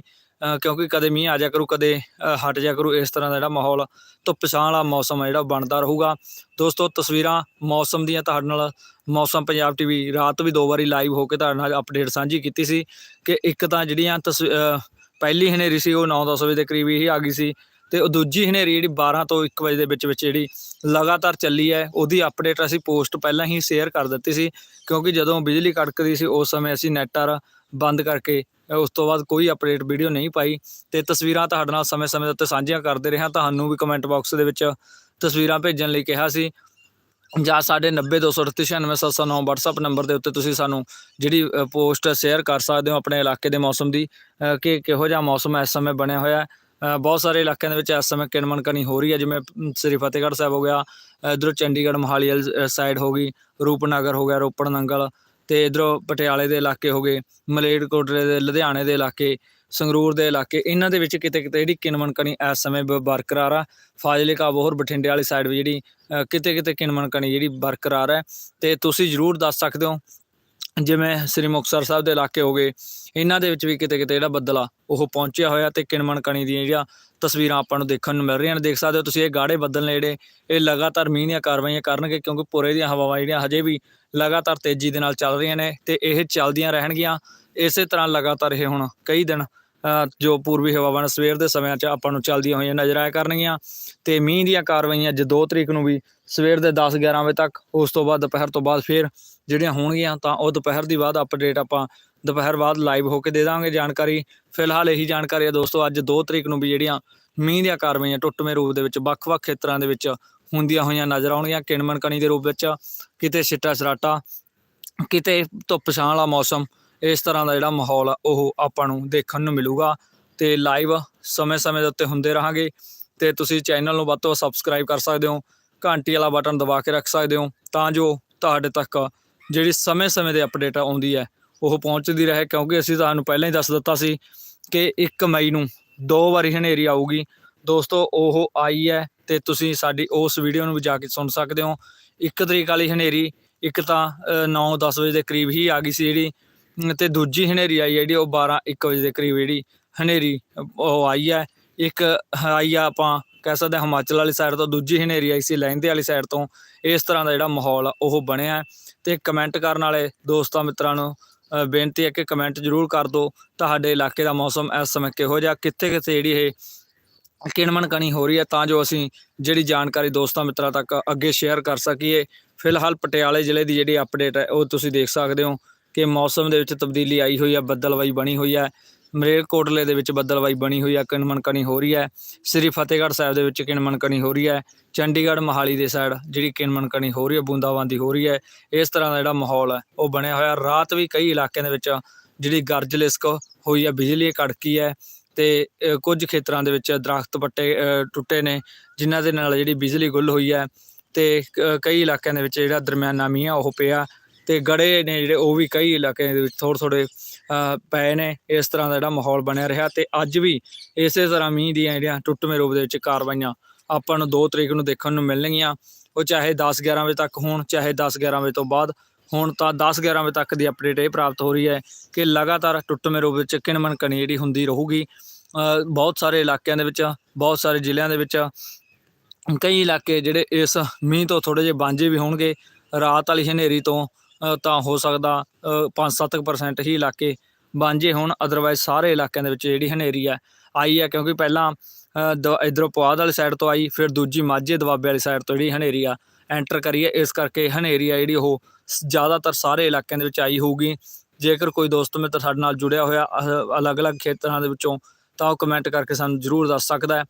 ਕਿਉਂਕਿ ਕਦੇ ਮੀਂਹ ਆ ਜਾ ਕਰੂ, ਕਦੇ ਹਟ ਜਾ ਕਰੂ, ਇਸ ਤਰ੍ਹਾਂ ਦਾ ਜਿਹੜਾ ਮਾਹੌਲ ਧੁੱਪ ਛਾਂ ਵਾਲਾ ਮੌਸਮ ਹੈ ਜਿਹੜਾ ਉਹ ਬਣਦਾ ਰਹੂਗਾ। ਦੋਸਤੋ, ਤਸਵੀਰਾਂ ਮੌਸਮ ਦੀਆਂ ਤੁਹਾਡੇ ਨਾਲ ਮੌਸਮ ਪੰਜਾਬ ਟੀਵੀ ਰਾਤ ਵੀ ਦੋ ਵਾਰੀ ਲਾਈਵ ਹੋ ਕੇ ਤੁਹਾਡੇ ਨਾਲ ਅਪਡੇਟ ਸਾਂਝੀ ਕੀਤੀ ਸੀ ਕਿ ਇੱਕ ਤਾਂ ਜਿਹੜੀਆਂ ਤਸਵੀ- ਪਹਿਲੀ ਹਨੇਰੀ ਸੀ, ਉਹ 9-10 ਵਜੇ ਦੇ ਕਰੀਬ ਹੀ ਆ ਗਈ ਸੀ ਤੇ ਉਹ ਦੂਜੀ ਹਨੇਰੀ ਜਿਹੜੀ 12 ਤੋਂ 1 ਵਜੇ ਦੇ ਵਿੱਚ ਵਿੱਚ ਜਿਹੜੀ ਲਗਾਤਾਰ ਚੱਲੀ ਹੈ, ਉਹਦੀ ਅਪਡੇਟ ਅਸੀਂ ਪੋਸਟ ਪਹਿਲਾਂ ਹੀ ਸ਼ੇਅਰ ਕਰ ਦਿੱਤੀ ਸੀ। ਕਿਉਂਕਿ ਜਦੋਂ ਬਿਜਲੀ ਕੜਕਦੀ ਸੀ, ਉਸ ਸਮੇਂ ਅਸੀਂ ਨੈਟਰ ਬੰਦ ਕਰਕੇ ਉਸ ਤੋਂ ਬਾਅਦ ਕੋਈ ਅਪਡੇਟ ਵੀਡੀਓ ਨਹੀਂ ਪਾਈ ਤੇ ਤਸਵੀਰਾਂ ਤੁਹਾਡੇ ਨਾਲ ਸਮੇਂ-ਸਮੇਂ ਦੇ ਉੱਤੇ ਸਾਂਝੀਆਂ ਕਰਦੇ ਰਿਹਾ ਤੁਹਾਨੂੰ ਵੀ ਕਮੈਂਟ ਬਾਕਸ ਦੇ ਵਿੱਚ ਤਸਵੀਰਾਂ ਭੇਜਣ ਲਈ ਕਿਹਾ ਸੀ। ਜਾਂ ਸਾਡੇ 9028396709 WhatsApp ਨੰਬਰ ਦੇ ਉੱਤੇ ਤੁਸੀਂ ਸਾਨੂੰ ਜਿਹੜੀ ਪੋਸਟ ਸ਼ੇਅਰ ਕਰ ਸਕਦੇ ਹੋ ਆਪਣੇ ਇਲਾਕੇ ਦੇ ਮੌਸਮ ਦੀ। ਕਿ ਕਿਹੋ ਜਿਹਾ ਮੌਸਮ ਇਸ ਸਮੇਂ ਬਣਿਆ ਹੋਇਆ ਹੈ। ਬਹੁਤ ਸਾਰੇ ਇਲਾਕਿਆਂ ਦੇ ਵਿੱਚ ਇਸ ਸਮੇਂ ਕਿਣਮਣ ਕਣੀ ਹੋ ਰਹੀ ਹੈ। ਜਿਵੇਂ ਸ੍ਰੀ ਫਤਿਹਗੜ੍ਹ ਸਾਹਿਬ ਹੋ ਗਿਆ ਇਧਰੋਂ ਚੰਡੀਗੜ੍ਹ ਮੋਹਾਲੀ ਸਾਈਡ ਹੋ ਗਈ, ਰੂਪਨਗਰ ਹੋ ਗਿਆ ਰੋਪੜ ਨੰਗਲ ਤੇ ਇਧਰੋਂ ਪਟਿਆਲੇ ਦੇ ਇਲਾਕੇ ਹੋ ਗਏ, ਮਲੇਰਕੋਟਲੇ ਦੇ, ਲੁਧਿਆਣੇ ਦੇ ਇਲਾਕੇ, ਸੰਗਰੂਰ ਦੇ ਇਲਾਕੇ, ਇਹਨਾਂ ਦੇ ਵਿੱਚ ਕਿਤੇ ਕਿਤੇ ਜਿਹੜੀ ਕਿਣਮਣ ਕਣੀ ਇਸ ਸਮੇਂ ਬ- ਬਰਕਰਾਰ ਆ। ਫਾਜ਼ਿਲਕਾ ਬੋਹਰ ਬਠਿੰਡੇ ਵਾਲੀ ਸਾਈਡ ਵੀ ਜਿਹੜੀ ਕਿਤੇ ਕਿਤੇ ਕਿਣਮਣ ਕਣੀ ਜਿਹੜੀ ਬਰਕਰਾਰ ਹੈ। ਤੇ ਤੁਸੀਂ ਜਰੂਰ ਦੱਸ ਸਕਦੇ ਹੋ, ਜਿਵੇਂ ਸ੍ਰੀ ਮੁਕਤਸਰ ਸਾਹਿਬ ਦੇ ਇਲਾਕੇ ਹੋ ਗਏ, ਇਹਨਾਂ ਦੇ ਵਿੱਚ ਵੀ ਕਿਤੇ ਕਿਤੇ ਜਿਹੜਾ ਬੱਦਲ ਆ ਉਹ ਪਹੁੰਚਿਆ ਹੋਇਆ ਤੇ ਕਿਣਮਣ ਕਣੀ ਦੀਆਂ ਜਿਹੜੀਆਂ ਤਸਵੀਰਾਂ ਆਪਾਂ ਨੂੰ ਦੇਖਣ ਨੂੰ ਮਿਲ ਰਹੀਆਂ ਨੇ। ਦੇਖ ਸਕਦੇ ਹੋ ਤੁਸੀਂ ਇਹ ਗਾੜੇ ਬੱਦਲ ਨੇ ਜਿਹੜੇ, ਇਹ ਲਗਾਤਾਰ ਮੀਂਹ ਦੀਆਂ ਕਾਰਵਾਈਆਂ ਕਰਨਗੇ ਕਿਉਂਕਿ ਪੁਰੇ ਦੀਆਂ ਹਵਾਵਾਂ ਜਿਹੜੀਆਂ ਹਜੇ ਵੀ ਲਗਾਤਾਰ ਤੇਜ਼ੀ ਦੇ ਨਾਲ ਚੱਲ ਰਹੀਆਂ ਨੇ ਤੇ ਇਹ ਚੱਲਦੀਆਂ ਰਹਿਣਗੀਆਂ। ਇਸੇ ਤਰ੍ਹਾਂ ਲਗਾਤਾਰ ਇਹ ਹੁਣ ਕਈ ਦਿਨ ਜੋ ਪੂਰਬੀ ਹਵਾਵਾਂ ਨੇ ਸਵੇਰ ਦੇ ਸਮਿਆਂ 'ਚ ਆਪਾਂ ਨੂੰ ਚੱਲਦੀਆਂ ਹੋਈਆਂ ਨਜ਼ਰ ਆਇਆ ਕਰਨਗੀਆਂ ਤੇ ਮੀਂਹ ਦੀਆਂ ਕਾਰਵਾਈਆਂ ਅੱਜ 2 ਤਰੀਕ ਨੂੰ ਵੀ ਸਵੇਰ ਦੇ 10 11 ਵਜੇ ਤੱਕ, ਉਸ ਤੋਂ ਬਾਅਦ ਦੁਪਹਿਰ ਤੋਂ ਬਾਅਦ ਫਿਰ ਜਿਹੜੀਆਂ ਹੋਣਗੀਆਂ ਤਾਂ ਉਹ ਦੁਪਹਿਰ ਦੀ ਬਾਅਦ ਅਪਡੇਟ ਆਪਾਂ ਦੁਪਹਿਰ ਬਾਅਦ ਲਾਈਵ ਹੋ ਕੇ ਦੇ ਦਾਂਗੇ ਜਾਣਕਾਰੀ। ਫਿਲਹਾਲ ਇਹੀ ਜਾਣਕਾਰੀ ਹੈ ਦੋਸਤੋ, ਅੱਜ 2 ਤਰੀਕ ਨੂੰ ਵੀ ਜਿਹੜੀਆਂ ਮੀਂਹ ਦੀਆਂ ਕਾਰਵਾਈਆਂ ਟੁੱਟਵੇਂ ਰੂਪ ਦੇ ਵਿੱਚ ਵੱਖ-ਵੱਖ ਖੇਤਰਾਂ ਦੇ ਵਿੱਚ ਹੁੰਦੀਆਂ ਹੋਈਆਂ ਨਜ਼ਰ ਆਉਣਗੀਆਂ ਕਿਣਮਣ ਕਣੀ ਦੇ ਰੂਪ ਵਿੱਚ, ਕਿਤੇ ਛਿੱਟਾ ਸਰਾਟਾ ਕਿਤੇ ਧੁੱਪ ਛਾਂ ਵਾਲਾ ਮੌਸਮ, ਇਸ ਤਰ੍ਹਾਂ ਦਾ ਜਿਹੜਾ ਮਾਹੌਲ ਆ, ਉਹ ਆਪਾਂ ਨੂੰ ਦੇਖਣ ਨੂੰ ਮਿਲੂਗਾ। ਤੇ ਲਾਈਵ ਸਮੇਂ-ਸਮੇਂ ਦੇ ਉੱਤੇ ਹੁੰਦੇ ਰਹਾਂਗੇ। ਤੇ ਤੁਸੀਂ ਚੈਨਲ ਨੂੰ ਵੱਧ ਤੋਂ ਵੱਧ ਸਬਸਕ੍ਰਾਈਬ ਕਰ ਸਕਦੇ ਹੋ, ਘੰਟੀ ਵਾਲਾ ਬਟਨ ਦਬਾ ਕੇ ਰੱਖ ਸਕਦੇ ਹੋ, ਤਾਂ ਜੋ ਤੁਹਾਡੇ ਤੱਕ ਜਿਹੜੀ ਸਮੇਂ-ਸਮੇਂ ਦੇ ਅਪਡੇਟ ਆਉਂਦੀ ਹੈ, ਉਹ ਪਹੁੰਚਦੀ ਰਹੇ। ਕਿਉਂਕਿ ਅਸੀਂ ਤੁਹਾਨੂੰ ਪਹਿਲਾਂ ਹੀ ਦੱਸ ਦਿੱਤਾ ਸੀ ਕਿ 1 ਮਈ ਨੂੰ ਦੋ ਵਾਰੀ ਹਨੇਰੀ ਆਊਗੀ। ਦੋਸਤੋ, ਉਹ ਆਈ ਹੈ ਤੇ ਤੁਸੀਂ ਸਾਡੀ ਉਸ ਵੀਡੀਓ ਨੂੰ ਵੀ ਜਾ ਕੇ ਸੁਣ ਸਕਦੇ ਹੋ। ਇੱਕ ਤਰੀਕ ਵਾਲੀ ਹਨੇਰੀ ਇੱਕ ਤਾਂ 9-10 ਵਜੇ ਦੇ ਕਰੀਬ ਹੀ ਆ ਗਈ ਸੀ ਜਿਹੜੀ ਅਮ, ਤੇ ਦੂਜੀ ਹਨੇਰੀ ਆਈ ਜਿਹੜੀ ਉਹ 12-1 ਵਜੇ ਦੇ ਕਰੀਬ ਜਿਹੜੀ ਹਨੇਰੀ ਉਹ ਆਈ ਹੈ ਇੱਕ ਆਈ ਆ ਆਪਾਂ ਕਹਿ ਸਕਦੇ ਹਾਂ ਹਿਮਾਚਲ ਵਾਲੀ ਸਾਈਡ ਤੋਂ ਦੂਜੀ ਹਨੇਰੀ ਆਈ ਸੀ ਲਹਿੰਦੇ ਵਾਲੀ ਸਾਈਡ ਤੋਂ। ਇਸ ਤਰ੍ਹਾਂ ਦਾ ਜਿਹੜਾ ਮਾਹੌਲ ਆ ਉਹ ਬਣਿਆ। ਹੈ ਤੇ ਕਮੈਂਟ ਕਰਨ ਵਾਲੇ ਦੋਸਤਾਂ ਮਿੱਤਰਾਂ ਨੂੰ ਬੇਨਤੀ ਹੈ ਕਿ ਕਮੈਂਟ ਜ਼ਰੂਰ ਕਰ ਦਿਓ। ਤੁਹਾਡੇ ਇਲਾਕੇ ਦਾ ਮੌਸਮ ਇਸ ਸਮੇਂ ਕਿਹੋ ਜਿਹਾ ਕਿੱਥੇ ਕਿੱਥੇ ਜਿਹੜੀ ਇਹ ਕਿਣਮਣ ਕਣੀ ਹੋ ਰਹੀ ਹੈ ਤਾਂ ਜੋ ਅਸੀਂ ਜਿਹੜੀ ਜਾਣਕਾਰੀ ਦੋਸਤਾਂ ਮਿੱਤਰਾਂ ਤੱਕ ਅੱਗੇ ਸ਼ੇਅਰ ਕਰ ਸਕੀਏ। ਫਿਲਹਾਲ ਪਟਿਆਲੇ ਜ਼ਿਲ੍ਹੇ ਦੀ ਜਿਹੜੀ ਅਪਡੇਟ ਹੈ, ਉਹ ਤੁਸੀਂ ਦੇਖ ਸਕਦੇ ਹੋ ਕਿ ਮੌਸਮ ਦੇ ਵਿੱਚ ਤਬਦੀਲੀ ਆਈ ਹੋਈ ਹੈ, ਬੱਦਲਵਾਈ ਬਣੀ ਹੋਈ ਹੈ। ਮਲੇਰਕੋਟਲੇ ਦੇ ਵਿੱਚ ਬੱਦਲਵਾਈ ਬਣੀ ਹੋਈ ਹੈ ਕਿਣਮਣ ਕਣੀ ਹੋ ਰਹੀ ਹੈ। ਸ੍ਰੀ ਫਤਿਹਗੜ੍ਹ ਸਾਹਿਬ ਦੇ ਵਿੱਚ ਕਿਣਮਣ ਕਣੀ ਹੋ ਰਹੀ ਹੈ। ਚੰਡੀਗੜ੍ਹ ਮੋਹਾਲੀ ਦੇ ਸਾਈਡ ਜਿਹੜੀ ਕਿਣਮਣ ਕਣੀ ਹੋ ਰਹੀ ਹੈ, ਬੂੰਦਾਬਾਂਦੀ ਹੋ ਰਹੀ ਹੈ। ਇਸ ਤਰ੍ਹਾਂ ਦਾ ਜਿਹੜਾ ਮਾਹੌਲ ਹੈ, ਉਹ ਬਣਿਆ ਹੋਇਆ। ਰਾਤ ਵੀ ਕਈ ਇਲਾਕਿਆਂ ਦੇ ਵਿੱਚ ਜਿਹੜੀ ਗਰਜ ਲਿਸਕ ਹੋਈ ਹੈ, ਬਿਜਲੀ ਕੜਕੀ ਹੈ। ਤੇ ਕੁਝ ਖੇਤਰਾਂ ਦੇ ਵਿੱਚ ਦਰਖਤ ਪੱਟੇ ਟੁੱਟੇ ਨੇ, ਜਿਨ੍ਹਾਂ ਦੇ ਨਾਲ ਜਿਹੜੀ ਬਿਜਲੀ ਗੁੱਲ ਹੋਈ ਹੈ ਤੇ ਕ- ਕਈ ਇਲਾਕਿਆਂ ਦੇ ਵਿੱਚ ਜਿਹੜਾ ਦਰਮਿਆਨਾ ਮੀਂਹ ਆ, ਉਹ ਪਿਆ ਤੇ ਗੜੇ ਨੇ ਜਿਹੜੇ, ਉਹ ਵੀ ਕਈ ਇਲਾਕਿਆਂ ਦੇ ਵਿੱਚ ਥੋੜ੍ਹੇ ਥੋੜ੍ਹੇ ਪਏ ਨੇ, ਇਸ ਤਰ੍ਹਾਂ ਦਾ ਜਿਹੜਾ ਮਾਹੌਲ ਬਣਿਆ ਰਿਹਾ ਤੇ ਅੱਜ ਵੀ ਇਸੇ ਤਰ੍ਹਾਂ ਮੀਂਹ ਦੀਆਂ ਜਿਹੜੀਆਂ ਟੁੱਟਵੇਂ ਰੂਪ ਦੇ ਵਿੱਚ ਕਾਰਵਾਈਆਂ ਆਪਾਂ ਨੂੰ 2 ਤਰੀਕ ਨੂੰ ਦੇਖਣ ਨੂੰ ਮਿਲਣਗੀਆਂ। ਉਹ ਚਾਹੇ 10 11 ਵਜੇ ਤੱਕ ਹੋਣ, ਚਾਹੇ 10 11 ਵਜੇ ਤੋਂ ਬਾਅਦ ਹੁਣ, ਤਾਂ 10 11 ਵਜੇ ਤੱਕ ਦੀ ਅਪਡੇਟ ਇਹ ਪ੍ਰਾਪਤ ਹੋ ਰਹੀ ਹੈ ਕਿ ਲਗਾਤਾਰ ਟੁੱਟਵੇਂ ਰੂਪ ਵਿੱਚ ਕਿਣਮਣ ਕਣੀ ਜਿਹੜੀ ਹੁੰਦੀ ਰਹੂਗੀ। ਬਹੁਤ ਸਾਰੇ ਇਲਾਕਿਆਂ ਦੇ ਵਿੱਚ ਬਹੁਤ ਸਾਰੇ ਜ਼ਿਲ੍ਹਿਆਂ ਦੇ ਵਿੱਚ ਕਈ ਇਲਾਕੇ ਜਿਹੜੇ ਇਸ ਮੀਂਹ ਤੋਂ ਥੋੜੇ ਜਿਹੇ ਵਾਂਝੇ ਵੀ ਹੋਣਗੇ। ਰਾਤ ਵਾਲੀ ਹਨੇਰੀ ਤੋਂ ਤਾਂ ਹੋ ਸਕਦਾ 5-7% ਹੀ ਇਲਾਕੇ ਵਾਂਝੇ ਹੋਣ। ਅਦਰਵਾਈਜ਼ ਸਾਰੇ ਇਲਾਕਿਆਂ ਦੇ ਵਿੱਚ ਜਿਹੜੀ ਹਨੇਰੀ ਹੈ ਆਈ ਹੈ ਕਿਉਂਕਿ ਪਹਿਲਾਂ ਅ, ਦ- ਇੱਧਰੋਂ ਪੁਆਧ ਵਾਲੀ ਸਾਈਡ ਤੋਂ ਆਈ ਫਿਰ ਦੂਜੀ ਮਾਝੇ ਦੁਆਬੇ ਵਾਲੀ ਸਾਈਡ ਤੋਂ ਜਿਹੜੀ ਹਨੇਰੀ ਆ ਐਂਟਰ ਕਰੀ ਹੈ ਇਸ ਕਰਕੇ ਹਨੇਰੀ ਆ ਜਿਹੜੀ ਉਹ ਜ਼ਿਆਦਾਤਰ ਸਾਰੇ ਇਲਾਕਿਆਂ ਦੇ ਵਿੱਚ ਆਈ ਹੋਊਗੀ। ਜੇਕਰ ਕੋਈ ਦੋਸਤ ਮਿੱਤਰ ਸਾਡੇ ਨਾਲ ਜੁੜਿਆ ਹੋਇਆ ਅਲੱਗ-ਅਲੱਗ ਖੇਤਰਾਂ ਦੇ ਵਿੱਚੋਂ ਤਾਂ ਉਹ ਕਮੈਂਟ ਕਰਕੇ ਸਾਨੂੰ ਜ਼ਰੂਰ ਦੱਸ ਸਕਦਾ ਹੈ।